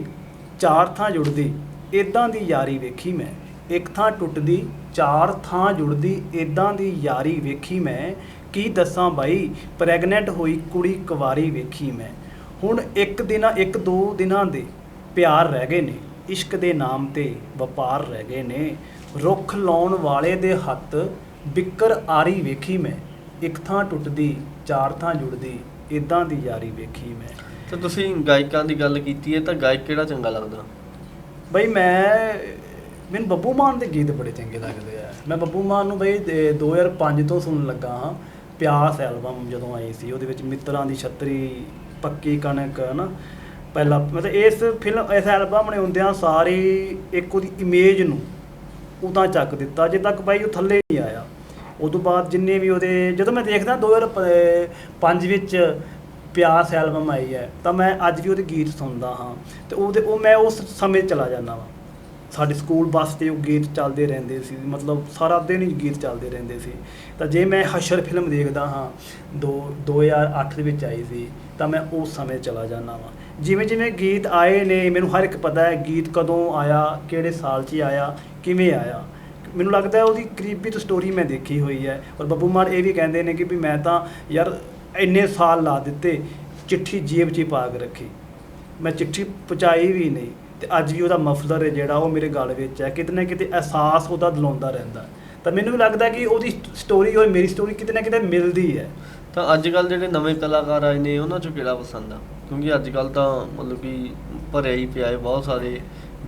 ਚਾਰ ਥਾਂ ਜੁੜਦੀ ਇਦਾਂ ਦੀ ਯਾਰੀ ਵੇਖੀ ਮੈਂ। ਇੱਕ ਥਾਂ ਟੁੱਟਦੀ, ਚਾਰ ਥਾਂ ਜੁੜਦੀ ਇਦਾਂ ਦੀ ਯਾਰੀ ਵੇਖੀ ਮੈਂ। ਕੀ ਦੱਸਾਂ ਬਾਈ, ਪ੍ਰੈਗਨੈਂਟ ਹੋਈ ਕੁੜੀ ਕੁਵਾਰੀ ਵੇਖੀ ਮੈਂ। ਹੁਣ ਇੱਕ ਦਿਨਾਂ, ਇੱਕ ਦੋ ਦਿਨਾਂ ਦੇ ਪਿਆਰ ਰਹਿ ਗਏ ਨੇ। ਇਸ਼ਕ ਦੇ ਨਾਮ ਤੇ ਵਪਾਰ ਰਹਿ ਗਏ ਨੇ। ਰੁੱਖ ਲਾਉਣ ਵਾਲੇ ਦੇ ਹੱਥ ਬਿਕਰ ਆਰੀ ਵੇਖੀ ਮੈਂ। ਇੱਕ ਥਾਂ ਟੁੱਟਦੀ, ਚਾਰ ਥਾਂ ਜੁੜਦੀ ਇਦਾਂ ਦੀ ਯਾਰੀ ਵੇਖੀ ਮੈਂ। ਤਾਂ ਤੁਸੀਂ ਗਾਇਕਾਂ ਦੀ ਗੱਲ ਕੀਤੀ ਹੈ, ਤਾਂ ਗਾਇਕ ਕਿਹੜਾ ਚੰਗਾ ਲੱਗਦਾ? ਬਈ ਮੈਂ, ਮੈਨੂੰ ਬੱਬੂ ਮਾਨ ਦੇ ਗੀਤ ਬੜੇ ਚੰਗੇ ਲੱਗਦੇ ਆ। ਮੈਂ ਬੱਬੂ ਮਾਨ ਨੂੰ ਬਈ ਦੇ- 2005 ਤੋਂ ਸੁਣਨ ਲੱਗਾ ਹਾਂ। ਪਿਆਸ ਐਲਬਮ ਜਦੋਂ ਆਈ ਸੀ, ਉਹਦੇ ਵਿੱਚ ਮਿੱਤਰਾਂ ਦੀ ਛਤਰੀ, ਪੱਕੀ ਕਣਕ, ਹਨਾ? ਪਹਿਲਾ, ਮਤਲਬ ਇਸ ਫਿਲਮ, ਇਸ ਐਲਬਮ ਨੇ ਹੁੰਦਿਆਂ ਸਾਰੀ ਇੱਕ ਉਹਦੀ ਇਮੇਜ ਨੂੰ ਉਦਾਂ ਚੱਕ ਦਿੱਤਾ। ਜੇ ਤੱਕ ਬਾਈ ਉਹ ਥੱਲੇ ਨਹੀਂ ਆਇਆ। ਉਦੋਂ ਬਾਅਦ ਜਿੰਨੇ ਵੀ ਉਹਦੇ, ਜਦੋਂ ਮੈਂ ਦੇਖਦਾ 2005 ਵਿੱਚ ਪਿਆਸ ਐਲਬਮ ਆਈ ਹੈ, ਤਾਂ ਮੈਂ ਅੱਜ ਵੀ ਉਹਦੇ ਗੀਤ ਸੁਣਦਾ ਹਾਂ ਤੇ ਉਹਦੇ, ਉਹ ਮੈਂ ਉਸ ਸਮੇਂ ਚਲਾ ਜਾਂਦਾ ਵਾਂ। ਸਾਡੇ ਸਕੂਲ ਬੱਸ ਤੇ ਉਹ ਗੀਤ ਚੱਲਦੇ ਰਹਿੰਦੇ ਸੀ, ਮਤਲਬ ਸਾਰਾ ਦਿਨ ਹੀ ਗੀਤ ਚੱਲਦੇ ਰਹਿੰਦੇ ਸੀ। ਤਾਂ ਜੇ ਮੈਂ ਹਸ਼ਰ ਫਿਲਮ ਦੇਖਦਾ ਹਾਂ, ਦੋ 2008 ਦੇ ਵਿੱਚ ਆਈ ਸੀ, ਤਾਂ ਮੈਂ ਉਸ ਸਮੇਂ ਚਲਾ ਜਾਂਦਾ ਵਾਂ। ਜਿਵੇਂ ਜਿਵੇਂ ਗੀਤ ਆਏ ਨੇ, ਮੈਨੂੰ ਹਰ ਇੱਕ ਪਤਾ ਹੈ ਗੀਤ ਕਦੋਂ ਆਇਆ, ਕਿਹੜੇ ਸਾਲ 'ਚ ਆਇਆ, ਕਿਵੇਂ ਆਇਆ। ਮੈਨੂੰ ਲੱਗਦਾ ਉਹਦੀ ਕਰੀਬੀ ਤੋਂ ਸਟੋਰੀ ਮੈਂ ਦੇਖੀ ਹੋਈ ਹੈ। ਔਰ ਬੱਬੂ ਮਾਨ ਇਹ ਵੀ ਕਹਿੰਦੇ ਨੇ ਕਿ ਵੀ ਮੈਂ ਤਾਂ ਯਾਰ ਇੰਨੇ ਸਾਲ ਲਾ ਦਿੱਤੇ ਚਿੱਠੀ ਜੇਬ 'ਚ ਹੀ ਪਾ ਕੇ ਰੱਖੀ। ਮੈਂ ਚਿੱਠੀ ਪਹੁੰਚਾਈ ਵੀ ਨਹੀਂ ਤੇ ਅੱਜ ਵੀ ਉਹਦਾ ਮਫਲਰ ਹੈ ਜਿਹੜਾ ਉਹ ਮੇਰੇ ਗਲ ਵਿੱਚ ਹੈ। ਕਿਤੇ ਨਾ ਕਿਤੇ ਅਹਿਸਾਸ ਉਹਦਾ ਦਿਲਾਉਂਦਾ ਰਹਿੰਦਾ। ਤਾਂ ਮੈਨੂੰ ਵੀ ਲੱਗਦਾ ਕਿ ਉਹਦੀ ਸਟੋਰੀ ਔਰ ਮੇਰੀ ਸਟੋਰੀ ਕਿਤੇ ਨਾ ਕਿਤੇ ਮਿਲਦੀ ਹੈ। ਤਾਂ ਅੱਜ ਕੱਲ ਜਿਹੜੇ ਨਵੇਂ ਕਲਾਕਾਰ ਆਏ ਨੇ ਉਹਨਾਂ ਚੋਂ ਕਿਹੜਾ ਪਸੰਦ ਆ? ਕਿਉਂਕਿ ਅੱਜ ਕੱਲ ਤਾਂ ਮਤਲਬ ਕਿ ਭਰਿਆ ਹੀ ਪਿਆ ਹੈ ਬਹੁਤ ਸਾਰੇ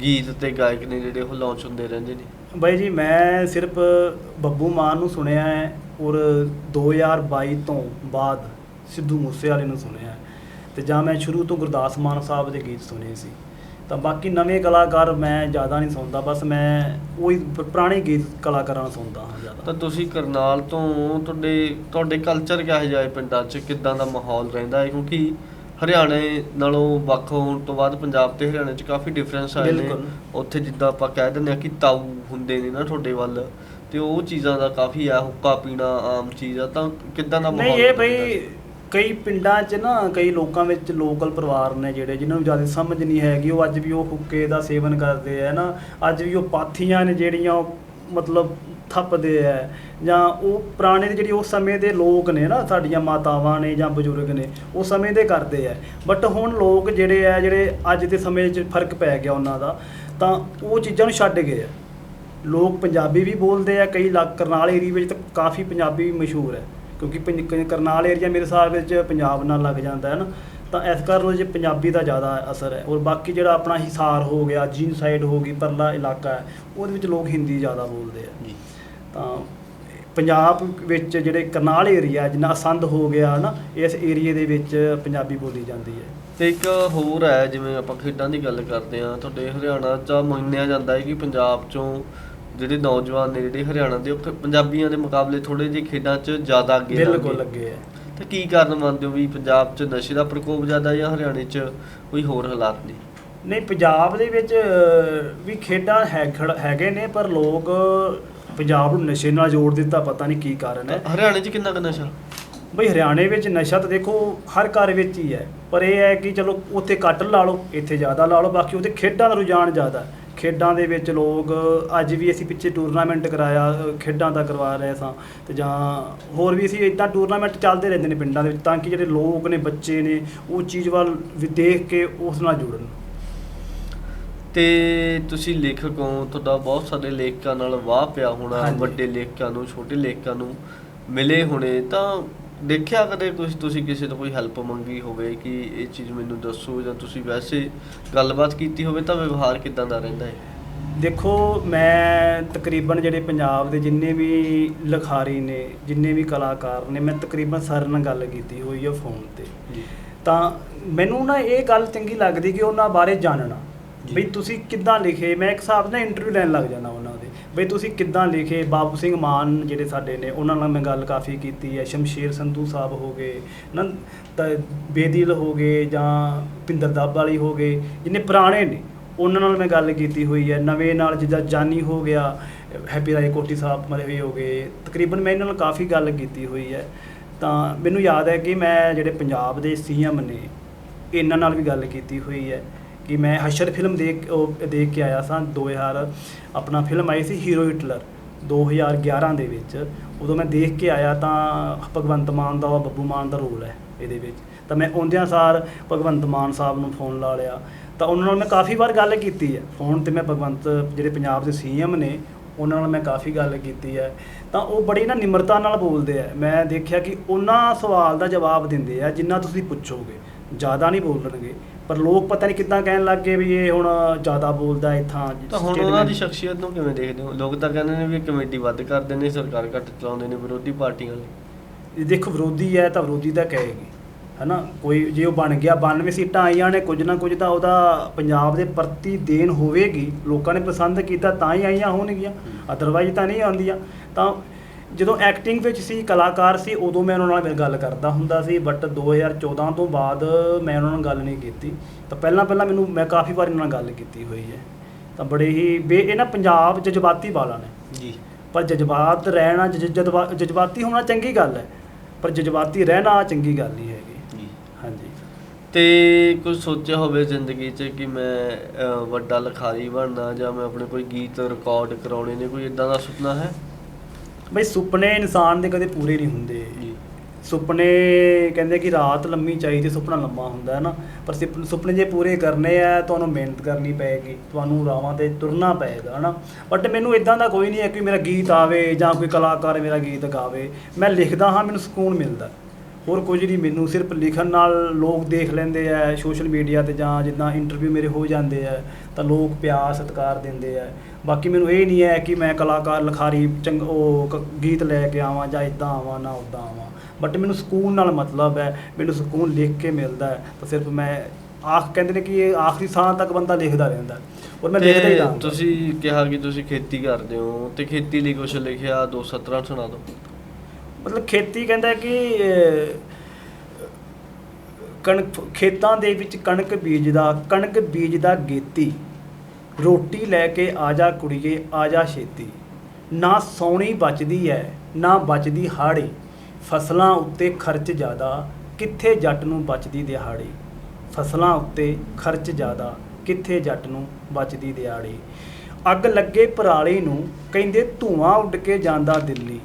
ਗੀਤ ਤੇ ਗਾਇਕ ਨੇ ਜਿਹੜੇ ਉਹ ਲਾਂਚ ਹੁੰਦੇ ਰਹਿੰਦੇ ਨੇ। ਬਾਈ ਜੀ ਮੈਂ ਸਿਰਫ ਬੱਬੂ ਮਾਨ ਨੂੰ ਸੁਣਿਆ ਹੈ ਔਰ 2022 ਤੋਂ ਬਾਅਦ ਸਿੱਧੂ ਮੂਸੇਵਾਲੇ ਨੂੰ ਸੁਣਿਆ। ਤੇ ਜਾਂ ਮੈਂ ਸ਼ੁਰੂ ਤੋਂ ਗੁਰਦਾਸ ਮਾਨ ਸਾਹਿਬ ਦੇ ਗੀਤ ਸੁਣੇ ਸੀ। ਤਾਂ ਬਾਕੀ ਨਵੇਂ ਕਲਾਕਾਰ ਮੈਂ ਜ਼ਿਆਦਾ ਨਹੀਂ ਸੁਣਦਾ ਬਸ ਮੈਂ ਉਹੀ ਪੁਰਾਣੇ ਗੀਤ ਕਲਾਕਾਰਾਂ ਨੂੰ ਸੁਣਦਾ ਹਾਂ ਜ਼ਿਆਦਾ। ਤਾਂ ਤੁਸੀਂ ਕਰਨਾਲ ਤੋਂ ਤੁਹਾਡੇ ਤੁਹਾਡੇ ਕਲਚਰ ਕਿਹੋ ਜਿਹਾ ਹੈ ਪਿੰਡਾਂ 'ਚ? ਕਿੱਦਾਂ ਦਾ ਮਾਹੌਲ ਰਹਿੰਦਾ ਹੈ? ਕਿਉਂਕਿ ਹਰਿਆਣੇ ਨਾਲੋਂ ਵੱਖ ਹੋਣ ਤੋਂ ਬਾਅਦ ਪੰਜਾਬ ਤੇ ਹਰਿਆਣੇ 'ਚ ਕਾਫੀ ਡਿਫਰੈਂਸ ਆਏ ਨੇ। ਉੱਥੇ ਜਿੱਦਾਂ ਆਪਾਂ ਕਹਿ ਦਿੰਦੇ ਆ ਕਿ ਤਾਊ ਹੁੰਦੇ ਨੇ ਨਾ ਤੁਹਾਡੇ ਵੱਲ। ਤੇ ਉਹ ਚੀਜ਼ਾਂ ਦਾ ਕਾਫੀ ਆ ਹੁੱਕਾ ਪੀਣਾ ਆਮ ਚੀਜ਼ ਆ। ਤਾਂ ਕਿੱਦਾਂ ਦਾ ਮਾਹੌਲ ਨਹੀਂ ਇਹ ਬਈ ਕਈ ਪਿੰਡਾਂ 'ਚ ਨਾ, ਕਈ ਲੋਕਾਂ ਵਿੱਚ ਲੋਕਲ ਪਰਿਵਾਰ ਨੇ ਜਿਹੜੇ, ਜਿਨ੍ਹਾਂ ਨੂੰ ਜ਼ਿਆਦਾ ਸਮਝ ਨਹੀਂ ਹੈਗੀ, ਉਹ ਅੱਜ ਵੀ ਉਹ ਹੁੱਕੇ ਦਾ ਸੇਵਨ ਕਰਦੇ ਆ ਨਾ ਅੱਜ ਵੀ ਉਹ ਪਾਥੀਆਂ ਨੇ ਜਿਹੜੀਆਂ ਉਹ ਮਤਲਬ ਥੱਪਦੇ ਆ, ਜਾਂ ਉਹ ਪੁਰਾਣੇ ਦੇ ਜਿਹੜੀ ਉਸ ਸਮੇਂ ਦੇ ਲੋਕ ਨੇ ਨਾ, ਸਾਡੀਆਂ ਮਾਤਾਵਾਂ ਨੇ ਜਾਂ ਬਜ਼ੁਰਗ ਨੇ, ਉਹ ਸਮੇਂ ਦੇ ਕਰਦੇ ਆ। ਬਟ ਹੁਣ ਲੋਕ ਜਿਹੜੇ ਆ, ਜਿਹੜੇ ਅੱਜ ਦੇ ਸਮੇਂ 'ਚ ਫ਼ਰਕ ਪੈ ਗਿਆ ਉਹਨਾਂ ਦਾ, ਤਾਂ ਉਹ ਚੀਜ਼ਾਂ ਨੂੰ ਛੱਡ ਗਏ ਆ। ਲੋਕ ਪੰਜਾਬੀ ਵੀ ਬੋਲਦੇ ਆ, ਕਈ ਇਲਾਕ ਕਰਨਾਲ ਏਰੀਆ ਵਿੱਚ ਤਾਂ ਕਾਫੀ ਪੰਜਾਬੀ ਮਸ਼ਹੂਰ ਹੈ। ਕਿਉਂਕਿ ਪੰਜ- ਕ- ਕਰਨਾਲ ਏਰੀਆ ਮੇਰੇ ਹਿਸਾਬ ਵਿੱਚ ਪੰਜਾਬ ਨਾਲ ਲੱਗ ਜਾਂਦਾ ਹੈ ਨਾ ਤਾਂ ਇਸ ਕਾਰਨ ਜੇ ਪੰਜਾਬੀ ਦਾ ਜ਼ਿਆਦਾ ਅਸਰ ਹੈ। ਔਰ ਬਾਕੀ ਜਿਹੜਾ ਆਪਣਾ ਹਿਸਾਰ ਹੋ ਗਿਆ ਜੀਨ ਸਾਈਡ ਹੋ ਗਈ ਪਰਲਾ ਇਲਾਕਾ ਹੈ ਉਹਦੇ ਵਿੱਚ ਲੋਕ ਹਿੰਦੀ ਜ਼ਿਆਦਾ ਬੋਲਦੇ ਆ। ਜੀ। ਤਾਂ ਪੰਜਾਬ ਵਿੱਚ ਜਿਹੜੇ ਕਰਨਾਲ ਏਰੀਆ ਜਿੰਨਾ ਅਸੰਧ ਹੋ ਗਿਆ ਨਾ ਇਸ ਏਰੀਏ ਦੇ ਵਿੱਚ ਪੰਜਾਬੀ ਬੋਲੀ ਜਾਂਦੀ ਹੈ। ਤੇ ਇੱਕ ਹੋਰ ਹੈ ਜਿਵੇਂ ਆਪਾਂ ਖੇਡਾਂ ਦੀ ਗੱਲ ਕਰਦੇ ਆ ਤੁਹਾਡੇ ਹਰਿਆਣਾ 'ਚ ਮੰਨਿਆ ਜਾਂਦਾ ਹੈ ਕਿ ਪੰਜਾਬ 'ਚੋਂ ਜਿਹੜੇ ਨੌਜਵਾਨ ਨੇ ਜਿਹੜੇ ਹਰਿਆਣਾ ਦੇ ਉਹ ਪੰਜਾਬੀਆਂ ਦੇ ਮੁਕਾਬਲੇ ਥੋੜੇ ਜਿਹੇ ਖੇਡਾਂ 'ਚ ਜ਼ਿਆਦਾ ਅੱਗੇ ਬਿਲਕੁਲ ਲੰਘੇ। ਲੱਗੇ ਹੈ ਤਾਂ ਕੀ ਕਾਰਨ ਮੰਨਦੇ ਹੋ ਵੀ ਪੰਜਾਬ 'ਚ ਨਸ਼ੇ ਦਾ ਪ੍ਰਕੋਪ ਜ਼ਿਆਦਾ ਜਾਂ ਹਰਿਆਣੇ 'ਚ ਕੋਈ ਹੋਰ ਹਾਲਾਤ ਨੇ ਨਹੀਂ ਪੰਜਾਬ ਦੇ ਵਿੱਚ ਵੀ ਖੇਡਾਂ ਹੈ ਹੈਗੇ ਨੇ ਪਰ ਲੋਕ ਪੰਜਾਬ ਨੂੰ ਨਸ਼ੇ ਨਾਲ ਜੋੜ ਦਿੱਤਾ ਪਤਾ ਨਹੀਂ ਕੀ ਕਾਰਨ ਹੈ ਹਰਿਆਣੇ 'ਚ ਕਿੰਨਾ ਕੁ ਨਸ਼ਾ ਬਈ ਹਰਿਆਣੇ ਵਿੱਚ ਨਸ਼ਾ ਤਾਂ ਦੇਖੋ ਹਰ ਘਰ ਵਿੱਚ ਹੀ ਹੈ ਪਰ ਇਹ ਹੈ ਕਿ ਚਲੋ ਉੱਥੇ ਘੱਟ ਲਾ ਲਓ ਇੱਥੇ ਜ਼ਿਆਦਾ ਲਾ ਲਓ ਬਾਕੀ ਉੱਥੇ ਖੇਡਾਂ ਦਾ ਰੁਝਾਨ ਜ਼ਿਆਦਾ ਹੈ। ਖੇਡਾਂ ਦੇ ਵਿੱਚ ਲੋਕ ਅੱਜ ਵੀ ਅਸੀਂ ਪਿੱਛੇ ਟੂਰਨਾਮੈਂਟ ਕਰਾਇਆ ਖੇਡਾਂ ਦਾ ਕਰਵਾ ਰਹੇ ਸਾਂ ਤੇ ਜਾਂ ਹੋਰ ਵੀ ਅਸੀਂ ਇਦਾਂ ਟੂਰਨਾਮੈਂਟ ਚੱਲਦੇ ਰਹਿੰਦੇ ਨੇ ਪਿੰਡਾਂ ਦੇ ਵਿੱਚ ਤਾਂ ਕਿ ਜਿਹੜੇ ਲੋਕ ਨੇ ਬੱਚੇ ਨੇ ਉਹ ਚੀਜ਼ ਵੱਲ ਵੀ ਦੇਖ ਕੇ ਉਸ ਨਾਲ ਜੁੜਨ ਤੇ ਤੁਸੀਂ ਲੇਖਕ ਹੋ ਤੁਹਾਡਾ ਬਹੁਤ ਸਾਰੇ ਲੇਖਕਾਂ ਨਾਲ ਵਾਹ ਪਿਆ ਹੋਣਾ। ਵੱਡੇ ਲੇਖਕਾਂ ਨੂੰ ਛੋਟੇ ਲੇਖਕਾਂ ਨੂੰ ਮਿਲੇ ਹੋਣੇ ਤਾਂ ਦੇਖਿਆ ਕਦੇ ਕੁਝ ਤੁਸੀਂ ਕਿਸੇ ਤੋਂ ਕੋਈ ਹੈਲਪ ਮੰਗੀ ਹੋਵੇ ਕਿ ਇਹ ਚੀਜ਼ ਮੈਨੂੰ ਦੱਸੋ ਜਾਂ ਤੁਸੀਂ ਵੈਸੇ ਗੱਲਬਾਤ ਕੀਤੀ ਹੋਵੇ ਤਾਂ ਵਿਵਹਾਰ ਕਿਦਾਂ ਦਾ ਰਹਿੰਦਾ ਹੈ? ਦੇਖੋ ਮੈਂ ਤਕਰੀਬਨ ਜਿਹੜੇ ਪੰਜਾਬ ਦੇ ਜਿੰਨੇ ਵੀ ਲਿਖਾਰੀ ਨੇ ਜਿੰਨੇ ਵੀ ਕਲਾਕਾਰ ਨੇ ਮੈਂ ਤਕਰੀਬਨ ਸਾਰਿਆਂ ਨਾਲ ਗੱਲ ਕੀਤੀ ਹੋਈ ਹੈ ਫੋਨ ਤੇ। ਤਾਂ ਮੈਨੂੰ ਨਾ ਇਹ ਗੱਲ ਚੰਗੀ ਲੱਗਦੀ ਕਿ ਉਹਨਾਂ ਬਾਰੇ ਜਾਣਨਾ। ਬਈ ਤੁਸੀਂ ਕਿੱਦਾਂ ਲਿਖੇ? ਮੈਂ ਇੱਕ ਹਿਸਾਬ ਨਾਲ ਇੰਟਰਵਿਊ ਲੈਣ ਲੱਗ ਜਾਂਦਾ ਉਹਨਾਂ ਬਈ ਤੁਸੀਂ ਕਿੱਦਾਂ ਲਿਖੇ? ਬਾਬੂ ਸਿੰਘ ਮਾਨ ਜਿਹੜੇ ਸਾਡੇ ਨੇ, ਉਹਨਾਂ ਨਾਲ ਮੈਂ ਗੱਲ ਕਾਫੀ ਕੀਤੀ ਹੈ। ਸ਼ਮਸ਼ੀਰ ਸੰਧੂ ਸਾਹਿਬ ਹੋ ਗਏ, ਨਾ, ਤਾਂ ਬੇਦਿਲ ਹੋ ਗਏ ਜਾਂ ਪਿੰਦਰ ਦੱਬ ਵਾਲੀ ਹੋ ਗਏ, ਜਿੰਨੇ ਪੁਰਾਣੇ ਨੇ, ਉਹਨਾਂ ਨਾਲ ਮੈਂ ਗੱਲ ਕੀਤੀ ਹੋਈ ਹੈ। ਨਵੇਂ ਨਾਲ ਜਿੱਦਾਂ ਜਾਨੀ ਹੋ ਗਿਆ, ਹੈਪੀ ਰਾਏ ਕੋਟੀ ਸਾਹਿਬ ਮਰੇ ਹੋਏ ਹੋ ਗਏ, ਤਕਰੀਬਨ ਮੈਂ ਇਹਨਾਂ ਨਾਲ ਕਾਫੀ ਗੱਲ ਕੀਤੀ ਹੋਈ ਹੈ। ਤਾਂ ਮੈਨੂੰ ਯਾਦ ਹੈ ਕਿ ਮੈਂ ਜਿਹੜੇ ਪੰਜਾਬ ਦੇ ਸੀਐਮ ਨੇ, ਇਹਨਾਂ ਨਾਲ ਵੀ ਗੱਲ ਕੀਤੀ ਹੋਈ ਹੈ। ਕਿ ਮੈਂ ਹਸ਼ਰ ਫਿਲਮ ਦੇਖ ਦੇਖ ਕੇ ਆਇਆ ਸਾਂ 2000 ਆਪਣਾ ਫਿਲਮ ਆਈ ਸੀ ਹੀਰੋ ਹਿਟਲਰ 2011 ਦੇ ਵਿੱਚ। ਉਦੋਂ ਮੈਂ ਦੇਖ ਕੇ ਆਇਆ ਤਾਂ ਭਗਵੰਤ ਮਾਨ ਦਾ ਬੱਬੂ ਮਾਨ ਦਾ ਰੋਲ ਹੈ ਇਹਦੇ ਵਿੱਚ। ਤਾਂ ਮੈਂ ਆਉਂਦਿਆਂ ਸਾਰ ਭਗਵੰਤ ਮਾਨ ਸਾਹਿਬ ਨੂੰ ਫੋਨ ਲਾ ਲਿਆ। ਤਾਂ ਉਹਨਾਂ ਨਾਲ ਮੈਂ ਕਾਫੀ ਵਾਰ ਗੱਲ ਕੀਤੀ ਹੈ। ਫੋਨ ਤੇ ਮੈਂ ਭਗਵੰਤ, ਜਿਹੜੇ ਪੰਜਾਬ ਦੇ ਸੀਐਮ ਨੇ, ਉਹਨਾਂ ਨਾਲ ਮੈਂ ਕਾਫੀ ਗੱਲ ਕੀਤੀ ਹੈ। ਤਾਂ ਉਹ ਬੜੀ ਨਾ ਨਿਮਰਤਾ ਨਾਲ ਬੋਲਦੇ ਆ ਮੈਂ ਦੇਖਿਆ ਕਿ ਉਹਨਾਂ ਸਵਾਲ ਦਾ ਜਵਾਬ ਦਿੰਦੇ ਆ ਜਿੰਨਾ ਤੁਸੀਂ ਪੁੱਛੋਗੇ, ਜ਼ਿਆਦਾ ਨਹੀਂ ਬੋਲਣਗੇ। ਪਰ ਲੋਕ ਪਤਾ ਨਹੀਂ ਕਿੱਦਾਂ ਕਹਿਣ ਲੱਗ ਗਏ ਵੀ ਇਹ ਹੁਣ ਜ਼ਿਆਦਾ ਬੋਲਦਾ ਇੱਥਾਂ ਤਾਂ ਹੁਣ ਉਹਨਾਂ ਦੀ ਸ਼ਖਸੀਅਤ ਨੂੰ ਕਿਵੇਂ ਦੇਖਦੇ ਹੋ? ਲੋਕ ਤਾਂ ਕਹਿੰਦੇ ਨੇ ਵੀ ਕਮੇਟੀ ਵੱਧ ਕਰਦੇ ਨੇ ਸਰਕਾਰ ਘੱਟ ਚਲਾਉਂਦੇ ਨੇ ਵਿਰੋਧੀ ਪਾਰਟੀਆਂ ਵਾਲੇ ਇਹ ਦੇਖੋ ਵਿਰੋਧੀ ਹੈ ਤਾਂ ਵਿਰੋਧੀ ਤਾਂ ਕਹੇਗੀ ਹਨਾ? ਕੋਈ ਜੇ ਉਹ ਬਣ ਗਿਆ 92 ਸੀਟਾਂ ਆਈਆਂ ਨੇ ਕੁਝ ਨਾ ਕੁਝ ਤਾਂ ਉਹਦਾ ਪੰਜਾਬ ਦੇ ਪ੍ਰਤੀ ਦੇਣ ਹੋਵੇਗੀ। ਲੋਕਾਂ ਨੇ ਪਸੰਦ ਕੀਤਾ ਤਾਂ ਹੀ ਆਈਆਂ ਹੋਣਗੀਆਂ। ਅਦਰਵਾਈਜ਼ ਤਾਂ ਨਹੀਂ ਆਉਂਦੀਆਂ। ਤਾਂ ਜਦੋਂ ਐਕਟਿੰਗ ਵਿੱਚ ਸੀ ਕਲਾਕਾਰ ਸੀ ਉਦੋਂ ਮੈਂ ਉਹਨਾਂ ਨਾਲ ਗੱਲ ਕਰਦਾ ਹੁੰਦਾ ਸੀ ਬਟ 2014 ਤੋਂ ਬਾਅਦ ਮੈਂ ਉਹਨਾਂ ਨਾਲ ਗੱਲ ਨਹੀਂ ਕੀਤੀ। ਤਾਂ ਪਹਿਲਾਂ ਪਹਿਲਾਂ ਮੈਨੂੰ ਮੈਂ ਕਾਫੀ ਵਾਰ ਇਹਨਾਂ ਨਾਲ ਗੱਲ ਕੀਤੀ ਹੋਈ ਹੈ। ਤਾਂ ਬੜੇ ਹੀ ਬੇ ਇਹ ਨਾ ਪੰਜਾਬ ਜਜ਼ਬਾਤੀ ਵਾਲਾ ਨੇ। ਜੀ। ਪਰ ਜਜ਼ਬਾਤ ਰਹਿਣਾ ਜਜ਼- ਜਜ਼ਬਾ- ਜਜ਼ਬਾਤੀ ਹੋਣਾ ਚੰਗੀ ਗੱਲ ਹੈ ਪਰ ਜਜ਼ਬਾਤੀ ਰਹਿਣਾ ਚੰਗੀ ਗੱਲ ਨਹੀਂ ਹੈਗੀ। ਜੀ। ਹਾਂਜੀ। ਤੇ ਕੁਝ ਸੋਚਿਆ ਹੋਵੇ ਜ਼ਿੰਦਗੀ 'ਚ ਕਿ ਮੈਂ ਵੱਡਾ ਲਿਖਾਰੀ ਬਣਨਾ ਜਾਂ ਮੈਂ ਆਪਣੇ ਕੋਈ ਗੀਤ ਰਿਕਾਰਡ ਕਰਾਉਣੇ ਨੇ ਕੋਈ ਇਦਾਂ ਦਾ ਸੁਪਨਾ ਹੈ? ਬਈ ਸੁਪਨੇ ਇਨਸਾਨ ਦੇ ਕਦੇ ਪੂਰੇ ਨਹੀਂ ਹੁੰਦੇ। ਸੁਪਨੇ ਕਹਿੰਦੇ ਕਿ ਰਾਤ ਲੰਮੀ ਚਾਹੀਦੀ ਸੁਪਨਾ ਲੰਮਾ ਹੁੰਦਾ ਹੈ ਨਾ ਪਰ ਸੁਪ- ਸੁਪਨੇ ਜੇ ਪੂਰੇ ਕਰਨੇ ਆ ਤੁਹਾਨੂੰ ਮਿਹਨਤ ਕਰਨੀ ਪਏਗੀ ਤੁਹਾਨੂੰ ਰਾਵਾਂ ਤੇ ਤੁਰਨਾ ਪਏਗਾ ਹਨਾ। ਬਟ ਮੈਨੂੰ ਇਦਾਂ ਦਾ ਕੋਈ ਨਹੀਂ ਹੈ ਕਿ ਮੇਰਾ ਗੀਤ ਆਵੇ ਜਾਂ ਕੋਈ ਕਲਾਕਾਰ ਮੇਰਾ ਗੀਤ ਗਾਵੇ। ਮੈਂ ਲਿਖਦਾ ਹਾਂ ਮੈਨੂੰ ਸਕੂਨ ਮਿਲਦਾ। ਹੋਰ ਕੁਝ ਨਹੀਂ ਮੈਨੂੰ ਸਿਰਫ ਲਿਖਣ ਨਾਲ ਲੋਕ ਦੇਖ ਲੈਂਦੇ ਆ ਸੋਸ਼ਲ ਮੀਡੀਆ ਤੇ ਜਾਂ ਜਿੱਦਾਂ ਇੰਟਰਵਿਊ ਮੇਰੇ ਹੋ ਜਾਂਦੇ ਆ ਤਾਂ ਲੋਕ ਪਿਆਰ ਸਤਿਕਾਰ ਦਿੰਦੇ ਆ। ਬਾਕੀ ਮੈਨੂੰ ਇਹ ਨਹੀਂ ਹੈ ਕਿ ਮੈਂ ਕਲਾਕਾਰ ਲਿਖਾਰੀ ਚੰਗ ਉਹ ਗੀਤ ਲੈ ਕੇ ਆਵਾਂ ਜਾਂ ਇਦਾਂ ਆਵਾਂ ਨਾ ਉਦਾਂ ਆਵਾਂ। ਬਟ ਮੈਨੂੰ ਸਕੂਨ ਨਾਲ ਮਤਲਬ ਹੈ ਮੈਨੂੰ ਸਕੂਨ ਲਿਖ ਕੇ ਮਿਲਦਾ ਹੈ ਤਾਂ ਸਿਰਫ ਮੈਂ ਆਖ ਕਹਿੰਦੇ ਨੇ ਕਿ ਇਹ ਆਖਰੀ ਸਾਹ ਤੱਕ ਬੰਦਾ ਲਿਖਦਾ ਰਹਿੰਦਾ। ਔਰ ਮੈਂ ਲਿਖਦਾ ਹੀ ਤੇ ਰਹਾਂਗਾ। ਤੁਸੀਂ ਕਿਹਾ ਕਿ ਤੁਸੀਂ ਖੇਤੀ ਕਰਦੇ ਹੋ ਤੇ ਖੇਤੀ ਲਈ ਕੁਝ ਲਿਖਿਆ ਦੋ ਸਤਰਾਂ ਸੁਣਾ ਦਿਓ। ਮਤਲਬ ਖੇਤੀ ਕਹਿੰਦਾ ਕਿ ਕਣਕ, ਖੇਤਾਂ ਦੇ ਵਿੱਚ ਕਣਕ ਬੀਜਦਾ ਕਣਕ ਬੀਜਦਾ ਗੇਤੀ। ਰੋਟੀ ਲੈ ਕੇ ਆ ਜਾ ਕੁੜੀਏ, ਆ ਜਾ ਛੇਤੀ। ਨਾ ਸੌਣੀ ਬਚਦੀ ਐ, ਨਾ ਬਚਦੀ ਹਾੜੀ। ਫਸਲਾਂ ਉੱਤੇ ਖਰਚ ਜ਼ਿਆਦਾ, ਕਿੱਥੇ ਜੱਟ ਨੂੰ ਬਚਦੀ ਦਿਹਾੜੀ? ਫਸਲਾਂ ਉੱਤੇ ਖਰਚ ਜ਼ਿਆਦਾ, ਕਿੱਥੇ ਜੱਟ ਨੂੰ ਬਚਦੀ ਦਿਹਾੜੀ? ਅੱਗ ਲੱਗੇ ਪਰਾਲੀ ਨੂੰ ਕਹਿੰਦੇ ਧੂਆਂ ਉੱਡ ਕੇ ਜਾਂਦਾ ਦਿੱਲੀ।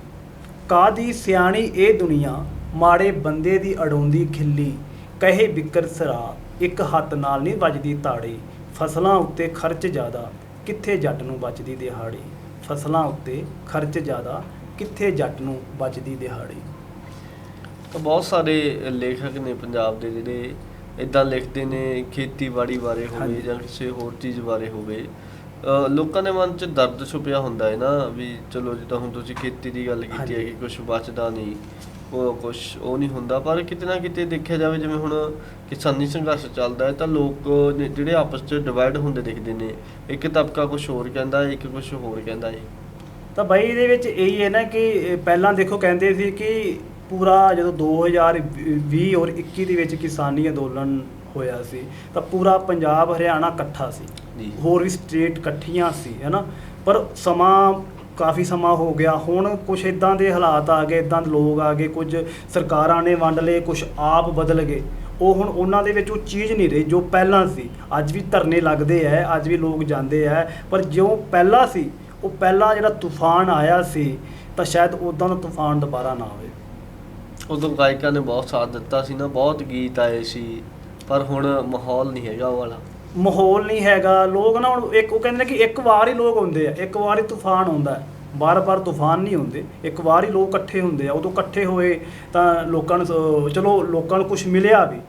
ਕਾਦੀ ਸਿਆਣੀ ਇਹ ਦੁਨੀਆ ਮਾੜੇ ਬੰਦੇ ਦੀ ਅੜਾਉਂਦੀ ਖਿੱਲੀ। ਕਹੇ ਬਿਕਰ ਸਰਾ ਇੱਕ ਹੱਥ ਨਾਲ ਨਹੀਂ ਵੱਜਦੀ ਤਾੜੀ। ਫਸਲਾਂ ਉੱਤੇ ਖਰਚ ਜ਼ਿਆਦਾ ਕਿੱਥੇ ਜੱਟ ਨੂੰ ਬਚਦੀ ਦਿਹਾੜੀ? ਫਸਲਾਂ ਉੱਤੇ ਖਰਚ ਜ਼ਿਆਦਾ ਕਿੱਥੇ ਜੱਟ ਨੂੰ ਬਚਦੀ ਦਿਹਾੜੀ? ਤਾਂ ਬਹੁਤ ਸਾਰੇ ਲੇਖਕ ਨੇ ਪੰਜਾਬ ਦੇ ਜਿਹੜੇ ਇਦਾਂ ਲਿਖਦੇ ਨੇ ਖੇਤੀਬਾੜੀ ਬਾਰੇ ਹੋਵੇ। ਜਾਂ ਕਿਸੇ ਹੋਰ ਚੀਜ਼ ਬਾਰੇ ਹੋਵੇ। ਲੋਕਾਂ ਦੇ ਮਨ 'ਚ ਦਰਦ ਛੁਪਿਆ ਹੁੰਦਾ ਹੈ ਨਾ ਵੀ ਚਲੋ ਜਿੱਦਾਂ ਹੁਣ ਤੁਸੀਂ ਖੇਤੀ ਦੀ ਗੱਲ ਕੀਤੀ ਹੈ। ਕਿ ਕੁਝ ਬਚਦਾ ਨਹੀਂ ਉਹ ਕੁਝ ਉਹ ਨਹੀਂ ਹੁੰਦਾ ਪਰ ਕਿਤੇ ਨਾ ਕਿਤੇ ਦੇਖਿਆ ਜਾਵੇ ਜਿਵੇਂ ਹੁਣ ਕਿਸਾਨੀ ਸੰਘਰਸ਼ ਚੱਲਦਾ ਹੈ ਤਾਂ ਲੋਕ ਨੇ ਜਿਹੜੇ ਆਪਸ 'ਚ ਡਿਵਾਈਡ ਹੁੰਦੇ ਦਿਖਦੇ ਨੇ ਇੱਕ ਤਬਕਾ ਕੁਝ ਹੋਰ ਕਹਿੰਦਾ ਹੈ ਇੱਕ ਕੁਝ ਹੋਰ ਕਹਿੰਦਾ ਹੈ ਤਾਂ ਬਾਈ ਇਹਦੇ ਵਿੱਚ ਇਹੀ ਹੈ ਨਾ ਕਿ ਪਹਿਲਾਂ ਦੇਖੋ ਕਹਿੰਦੇ ਸੀ ਕਿ ਪੂਰਾ ਜਦੋਂ 2020 ਔਰ 21 ਦੇ ਵਿੱਚ ਕਿਸਾਨੀ ਅੰਦੋਲਨ ਹੋਇਆ ਸੀ ਤਾਂ ਪੂਰਾ ਪੰਜਾਬ ਹਰਿਆਣਾ ਇਕੱਠਾ ਸੀ। ਹੋਰ ਵੀ ਸਟੇਟ ਇਕੱਠੀਆਂ ਸੀ ਹੈਨਾ? ਪਰ ਸਮਾਂ ਕਾਫੀ ਸਮਾਂ ਹੋ ਗਿਆ। ਹੁਣ ਕੁਝ ਇਦਾਂ ਦੇ ਹਾਲਾਤ ਆ ਗਏ ਇਦਾਂ ਦੇ ਲੋਕ ਆ ਗਏ ਕੁਝ ਸਰਕਾਰਾਂ ਨੇ ਵੰਡ ਲਏ ਕੁਝ ਆਪ ਬਦਲ ਗਏ। ਉਹ ਹੁਣ ਉਹਨਾਂ ਦੇ ਵਿੱਚ ਉਹ ਚੀਜ਼ ਨਹੀਂ ਰਹੀ ਜੋ ਪਹਿਲਾਂ ਸੀ। ਅੱਜ ਵੀ ਧਰਨੇ ਲੱਗਦੇ ਐ ਅੱਜ ਵੀ ਲੋਕ ਜਾਂਦੇ ਐ ਪਰ ਜੋ ਪਹਿਲਾਂ ਸੀ ਉਹ ਪਹਿਲਾਂ ਜਿਹੜਾ ਤੂਫਾਨ ਆਇਆ ਸੀ ਤਾਂ ਸ਼ਾਇਦ ਉਦਾਂ ਦਾ ਤੂਫਾਨ ਦੁਬਾਰਾ ਨਾ ਆਵੇ। ਉਦੋਂ ਗਾਇਕਾਂ ਨੇ ਬਹੁਤ ਸਾਥ ਦਿੱਤਾ ਸੀ ਨਾ ਬਹੁਤ ਗੀਤ ਆਏ ਸੀ। ਪਰ ਹੁਣ ਮਾਹੌਲ ਨਹੀਂ ਹੈਗਾ ਉਹ ਵਾਲਾ। ਮਾਹੌਲ ਨਹੀਂ ਹੈਗਾ। ਲੋਕ ਨਾ ਹੁਣ ਇੱਕ ਉਹ ਕਹਿੰਦੇ ਨੇ ਕਿ ਇੱਕ ਵਾਰ ਹੀ ਲੋਕ ਹੁੰਦੇ ਆ। ਇੱਕ ਵਾਰ ਹੀ ਤੂਫਾਨ ਆਉਂਦਾ ਹੈ। ਬਾਰ-ਬਾਰ ਤੂਫਾਨ ਨਹੀਂ ਹੁੰਦੇ। ਇੱਕ ਵਾਰ ਹੀ ਲੋਕ ਇਕੱਠੇ ਹੁੰਦੇ ਆ। ਉਦੋਂ ਇਕੱਠੇ ਹੋਏ ਤਾਂ ਲੋਕਾਂ ਨੂੰ ਸ- ਚਲੋ ਲੋਕਾਂ ਨੂੰ ਕੁਝ ਮਿਲਿਆ ਵੀ।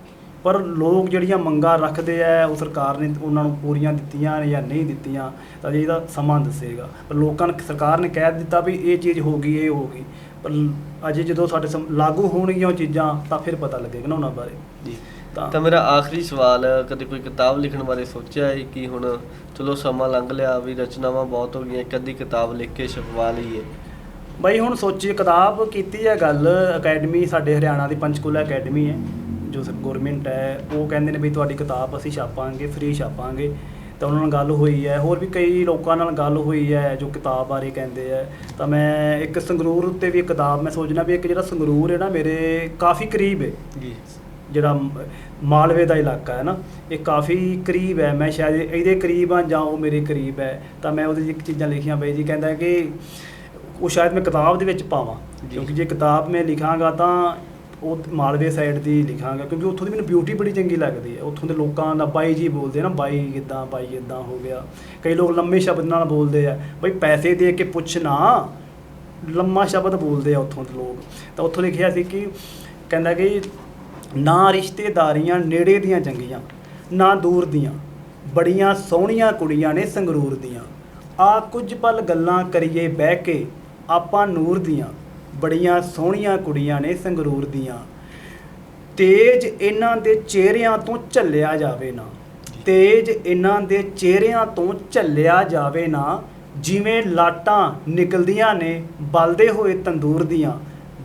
ਪਰ ਲੋਕ ਜਿਹੜੀਆਂ ਮੰਗਾਂ ਰੱਖਦੇ ਆ, ਉਹ ਸਰਕਾਰ ਨੇ ਉਹਨਾਂ ਨੂੰ ਪੂਰੀਆਂ ਦਿੱਤੀਆਂ ਨੇ ਜਾਂ ਨਹੀਂ ਦਿੱਤੀਆਂ, ਤਾਂ ਇਹਦਾ ਸਮਾਂ ਦੱਸੇਗਾ। ਪਰ ਲੋਕਾਂ ਨੇ, ਸਰਕਾਰ ਨੇ ਕਹਿ ਦਿੱਤਾ ਵੀ ਇਹ ਚੀਜ਼ ਹੋ ਗਈ, ਇਹ ਹੋ ਗਈ। ਪਰ ਅਜੇ ਜਦੋਂ ਸਾਡੇ ਸਮ- ਲਾਗੂ ਹੋਣਗੀਆਂ ਉਹ ਚੀਜ਼ਾਂ ਤਾਂ ਫਿਰ ਪਤਾ ਲੱਗੇਗਾ ਨਾ ਉਹਨਾਂ ਬਾਰੇ। ਜੀ। ਤਾਂ ਤਾਂ ਮੇਰਾ ਆਖਰੀ ਸਵਾਲ ਕਦੇ ਕੋਈ ਕਿਤਾਬ ਲਿਖਣ ਬਾਰੇ ਸੋਚਿਆ ਹੈ ਕਿ ਹੁਣ ਚਲੋ ਸਮਾਂ ਲੰਘ ਲਿਆ ਵੀ ਰਚਨਾਵਾਂ ਬਹੁਤ ਹੋ ਗਈਆਂ ਇੱਕ ਅੱਧੀ ਕਿਤਾਬ ਲਿਖ ਕੇ ਛਪਵਾ ਲਈਏ? ਬਈ ਹੁਣ ਸੋਚੀ ਕਿਤਾਬ ਕੀਤੀ ਹੈ ਗੱਲ ਅਕੈਡਮੀ ਸਾਡੇ ਹਰਿਆਣਾ ਦੀ ਪੰਚਕੂਲਾ ਅਕੈਡਮੀ ਹੈ ਜੋ ਗਵਰਨਮੈਂਟ ਹੈ ਉਹ ਕਹਿੰਦੇ ਨੇ ਵੀ ਤੁਹਾਡੀ ਕਿਤਾਬ ਅਸੀਂ ਛਾਪਾਂਗੇ ਫ੍ਰੀ ਛਾਪਾਂਗੇ। ਤਾਂ ਉਹਨਾਂ ਨਾਲ ਗੱਲ ਹੋਈ ਹੈ। ਹੋਰ ਵੀ ਕਈ ਲੋਕਾਂ ਨਾਲ ਗੱਲ ਹੋਈ ਹੈ ਜੋ ਕਿਤਾਬ ਬਾਰੇ ਕਹਿੰਦੇ ਹੈ। ਤਾਂ ਮੈਂ ਇੱਕ ਸੰਗਰੂਰ ਉੱਤੇ ਵੀ ਇੱਕ ਕਿਤਾਬ ਮੈਂ ਸੋਚਣਾ ਵੀ ਇੱਕ ਜਿਹੜਾ ਸੰਗਰੂਰ ਹੈ ਨਾ ਮੇਰੇ ਕਾਫੀ ਕਰੀਬ ਹੈ। ਜੀ। ਜਿਹੜਾ ਮਾਲਵੇ ਦਾ ਇਲਾਕਾ ਹੈ ਨਾ ਇਹ ਕਾਫੀ ਕਰੀਬ ਹੈ। ਮੈਂ ਸ਼ਾਇਦ ਇਹਦੇ ਕਰੀਬ ਆ ਜਾਂ ਉਹ ਮੇਰੇ ਕਰੀਬ ਹੈ। ਤਾਂ ਮੈਂ ਉਹਦੇ ਇੱਕ ਚੀਜ਼ਾਂ ਲਿਖੀਆਂ ਬਈ ਜੀ। ਕਹਿੰਦਾ ਕਿ ਉਹ ਸ਼ਾਇਦ ਮੈਂ ਕਿਤਾਬ ਦੇ ਵਿੱਚ ਪਾਵਾਂ। ਕਿਉਂਕਿ ਜੇ ਕਿਤਾਬ ਮੈਂ ਲਿਖਾਂਗਾ ਤਾਂ ਉਹ ਮਾਲਵੇ ਸਾਈਡ ਦੀ ਲਿਖਾਂਗਾ, ਕਿਉਂਕਿ ਉੱਥੋਂ ਦੀ ਮੈਨੂੰ ਬਿਊਟੀ ਬੜੀ ਚੰਗੀ ਲੱਗਦੀ ਹੈ। ਉੱਥੋਂ ਦੇ ਲੋਕਾਂ ਦਾ ਬਾਈ ਜੀ ਬੋਲਦੇ ਆ ਨਾ, ਬਾਈ ਕਿੱਦਾਂ, ਬਾਈ ਇਦਾਂ ਹੋ ਗਿਆ। ਕਈ ਲੋਕ ਲੰਮੇ ਸ਼ਬਦ ਨਾਲ ਬੋਲਦੇ ਆ, ਬਈ ਪੈਸੇ ਦੇ ਕੇ ਪੁੱਛ ਨਾ। ਲੰਮਾ ਸ਼ਬਦ ਬੋਲਦੇ ਆ ਉੱਥੋਂ ਦੇ ਲੋਕ। ਤਾਂ ਉੱਥੋਂ ਲਿਖਿਆ ਸੀ ਕਿ ਕਹਿੰਦਾ ਕਿ ਨਾ ਰਿਸ਼ਤੇਦਾਰੀਆਂ ਨੇੜੇ ਦੀਆਂ ਚੰਗੀਆਂ, ਨਾ ਦੂਰ ਦੀਆਂ। ਬੜੀਆਂ ਸੋਹਣੀਆਂ ਕੁੜੀਆਂ ਨੇ ਸੰਗਰੂਰ ਦੀਆਂ। ਆ ਕੁਝ ਪਲ ਗੱਲਾਂ ਕਰੀਏ ਬਹਿ ਕੇ, ਆਪਾਂ ਨੂਰ ਦੀਆਂ। ਬੜੀਆਂ ਸੋਹਣੀਆਂ ਕੁੜੀਆਂ ਨੇ ਸੰਗਰੂਰ ਦੀਆਂ। ਤੇਜ ਇਹਨਾਂ ਦੇ ਚਿਹਰਿਆਂ ਤੋਂ ਝੱਲਿਆ ਜਾਵੇ ਨਾ। ਤੇਜ ਇਹਨਾਂ ਦੇ ਚਿਹਰਿਆਂ ਤੋਂ ਝੱਲਿਆ ਜਾਵੇ ਨਾ। ਜਿਵੇਂ ਲਾਟਾਂ ਨਿਕਲਦੀਆਂ ਨੇ ਬਲਦੇ ਹੋਏ ਤੰਦੂਰ ਦੀਆਂ।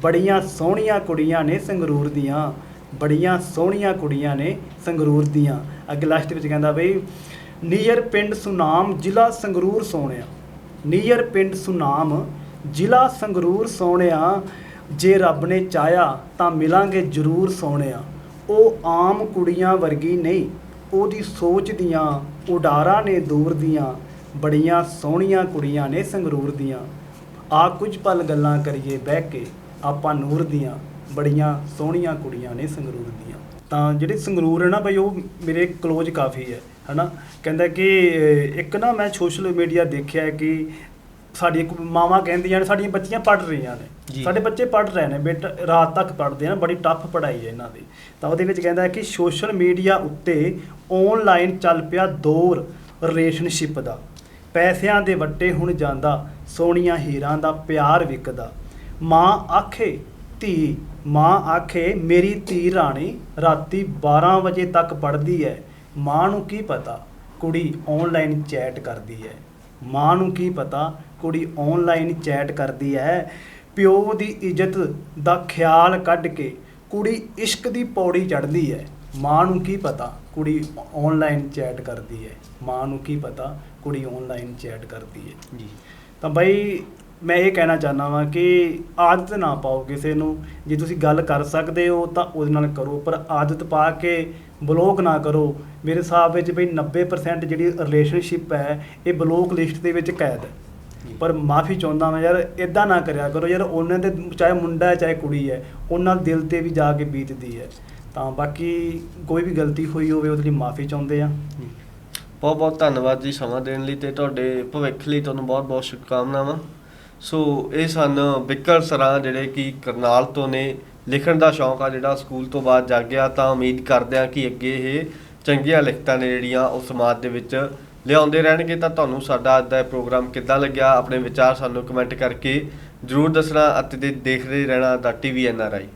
ਬੜੀਆਂ ਸੋਹਣੀਆਂ ਕੁੜੀਆਂ ਨੇ ਸੰਗਰੂਰ ਦੀਆਂ। ਬੜੀਆਂ ਸੋਹਣੀਆਂ ਕੁੜੀਆਂ ਨੇ ਸੰਗਰੂਰ ਦੀਆਂ। ਅੱਗੇ ਲਾਸਟ ਵਿੱਚ ਕਹਿੰਦਾ ਬਈ ਨੀਅਰ ਪਿੰਡ ਸੁਨਾਮ ਜ਼ਿਲ੍ਹਾ ਸੰਗਰੂਰ ਸੋਹਣਿਆ। ਨੀਅਰ ਪਿੰਡ ਸੁਨਾਮ ਜ਼ਿਲ੍ਹਾ ਸੰਗਰੂਰ ਸੋਹਣਿਆ, ਜੇ ਰੱਬ ਨੇ ਚਾਹਿਆ ਤਾਂ ਮਿਲਾਂਗੇ ਜ਼ਰੂਰ ਸੋਹਣਿਆ। ਉਹ ਆਮ ਕੁੜੀਆਂ ਵਰਗੀ ਨਹੀਂ, ਉਹਦੀ ਸੋਚ ਦੀਆਂ ਉਡਾਰਾਂ ਨੇ ਦੂਰ ਦੀਆਂ, ਬੜੀਆਂ ਸੋਹਣੀਆਂ ਕੁੜੀਆਂ ਨੇ ਸੰਗਰੂਰ ਦੀਆਂ। ਆ ਕੁਝ ਪਲ ਗੱਲਾਂ ਕਰੀਏ ਬਹਿ ਕੇ, ਆਪਾਂ ਨੂਰ ਦੀਆਂ, ਬੜੀਆਂ ਸੋਹਣੀਆਂ ਕੁੜੀਆਂ ਨੇ ਸੰਗਰੂਰ ਦੀਆਂ। ਤਾਂ ਜਿਹੜੇ ਸੰਗਰੂਰ ਹੈ ਨਾ ਬਈ, ਉਹ ਮੇਰੇ ਕਲੋਜ਼ ਕਾਫੀ ਹੈ, ਹਨਾ? ਕਹਿੰਦਾ ਕਿ ਇੱਕ ਨਾ ਮੈਂ ਸੋਸ਼ਲ ਮੀਡੀਆ ਦੇਖਿਆ ਕਿ ਸਾਡੀ ਮਾਵਾਂ ਕਹਿੰਦੀਆਂ ਨੇ ਸਾਡੀਆਂ ਬੱਚੀਆਂ ਪੜ੍ਹ ਰਹੀਆਂ। ਨੇ। ਸਾਡੇ ਬੱਚੇ ਪੜ੍ਹ ਰਹੇ ਨੇ ਬੇਟਾ ਰਾਤ ਤੱਕ ਪੜ੍ਹਦੇ ਆ ਬੜੀ ਟਫ ਪੜ੍ਹਾਈ ਹੈ ਇਹਨਾਂ ਦੀ। ਤਾਂ ਉਹਦੇ ਵਿੱਚ ਕਹਿੰਦਾ ਹੈ ਕਿ ਸੋਸ਼ਲ ਮੀਡੀਆ ਉੱਤੇ ਆਨਲਾਈਨ ਚੱਲ ਪਿਆ ਦੌਰ ਰਿਲੇਸ਼ਨਸ਼ਿਪ ਦਾ। ਪੈਸਿਆਂ ਦੇ ਵੱਟੇ ਹੁਣ ਜਾਂਦਾ ਸੋਹਣੀਆਂ ਹੀਰਾਂ ਦਾ ਪਿਆਰ ਵਿਕਦਾ। ਮਾਂ ਆਖੇ ਧੀ ਮਾਂ ਆਖੇ ਮੇਰੀ ਧੀ ਰਾਣੀ ਰਾਤੀ 12 ਵਜੇ ਤੱਕ ਪੜ੍ਹਦੀ ਹੈ। ਮਾਂ ਨੂੰ ਕੀ ਪਤਾ? ਕੁੜੀ ਆਨਲਾਈਨ ਚੈਟ ਕਰਦੀ ਹੈ। ਮਾਂ ਨੂੰ ਕੀ ਪਤਾ? ਕੁੜੀ ਆਨਲਾਈਨ ਚੈਟ ਕਰਦੀ ਹੈ ਪਿਓ ਦੀ ਇੱਜ਼ਤ ਦਾ ਖਿਆਲ ਕੱਢ ਕੇ ਕੁੜੀ ਇਸ਼ਕ ਦੀ ਪੌੜੀ ਚੜ੍ਹਦੀ ਹੈ। ਮਾਂ ਨੂੰ ਕੀ ਪਤਾ ਕੁੜੀ ਆਨਲਾਈਨ ਚੈਟ ਕਰਦੀ ਹੈ? ਮਾਂ ਨੂੰ ਕੀ ਪਤਾ ਕੁੜੀ ਆਨਲਾਈਨ ਚੈਟ ਕਰਦੀ ਹੈ? ਜੀ। ਤਾਂ ਬਈ ਮੈਂ ਇਹ ਕਹਿਣਾ ਚਾਹੁੰਦਾ ਵਾਂ ਕਿ ਆਦਤ ਨਾ ਪਾਓ ਕਿਸੇ ਨੂੰ। ਜੇ ਤੁਸੀਂ ਗੱਲ ਕਰ ਸਕਦੇ ਹੋ ਤਾਂ ਉਹਦੇ ਨਾਲ ਕਰੋ ਪਰ ਆਦਤ ਪਾ ਕੇ ਬਲੌਕ ਨਾ ਕਰੋ। ਮੇਰੇ ਹਿਸਾਬ ਵਿੱਚ ਬਈ 90% ਜਿਹੜੀ ਰਿਲੇਸ਼ਨਸ਼ਿਪ ਹੈ ਇਹ ਬਲੌਕ ਲਿਸਟ ਦੇ ਵਿੱਚ ਕੈਦ ਹੈ। ਪਰ ਮਾਫੀ ਚਾਹੁੰਦਾ ਮੈਂ ਯਾਰ ਇਦਾਂ ਨਾ ਕਰਿਆ ਕਰੋ ਯਾਰ, ਉਹਨਾਂ ਦੇ ਚਾਹੇ ਮੁੰਡਾ ਹੈ, ਚਾਹੇ ਕੁੜੀ ਹੈ, ਉਹਨਾਂ ਦਿਲ ਤੇ ਵੀ ਜਾ ਕੇ ਬੀਤਦੀ ਹੈ। ਤਾਂ ਬਾਕੀ ਕੋਈ ਵੀ ਗਲਤੀ ਹੋਈ ਹੋਵੇ, ਉਹਦੇ ਲਈ ਮਾਫੀ ਚਾਹੁੰਦੇ ਆ। ਬਹੁਤ ਬਹੁਤ ਧੰਨਵਾਦ ਜੀ ਸਮਾਂ ਦੇਣ ਲਈ ਤੇ ਤੁਹਾਡੇ ਭਵਿੱਖ ਲਈ ਤੁਹਾਨੂੰ ਬਹੁਤ ਬਹੁਤ ਸ਼ੁਭਕਾਮਨਾਵਾਂ। ਸੋ ਇਹ ਸਨ ਬਿੱਕਰ ਸਰਾਂ ਜਿਹੜੇ ਕਿ ਕਰਨਾਲ ਤੋਂ ਨੇ, ਲਿਖਣ ਦਾ ਸ਼ੌਂਕ ਆ ਜਿਹੜਾ ਸਕੂਲ ਤੋਂ ਬਾਅਦ ਜਾਗਿਆ। ਤਾਂ ਉਮੀਦ ਕਰਦੇ ਆ ਕਿ ਅੱਗੇ ਇਹ ਚੰਗੀਆਂ ਲਿਖਤਾਂ ਨੇ ਜਿਹੜੀਆਂ ਉਹ ਸਮਾਜ ਦੇ ਵਿੱਚ ਲਿਆਉਂਦੇ ਰਹਿਣਗੇ ਤਾਂ ਤੁਹਾਨੂੰ ਸਾਡਾ ਅੱਜ ਦਾ ਇਹ ਪ੍ਰੋਗਰਾਮ ਕਿੱਦਾਂ ਲੱਗਿਆ? ਆਪਣੇ ਵਿਚਾਰ ਸਾਨੂੰ ਕਮੈਂਟ ਕਰਕੇ ਜਰੂਰ ਦੱਸਣਾ ਅਤੇ ਦੇ- ਦੇਖਦੇ ਰਹਿਣਾ ਦਾ ਟੀਵੀ ਐਨ ਆਰ ਆਈ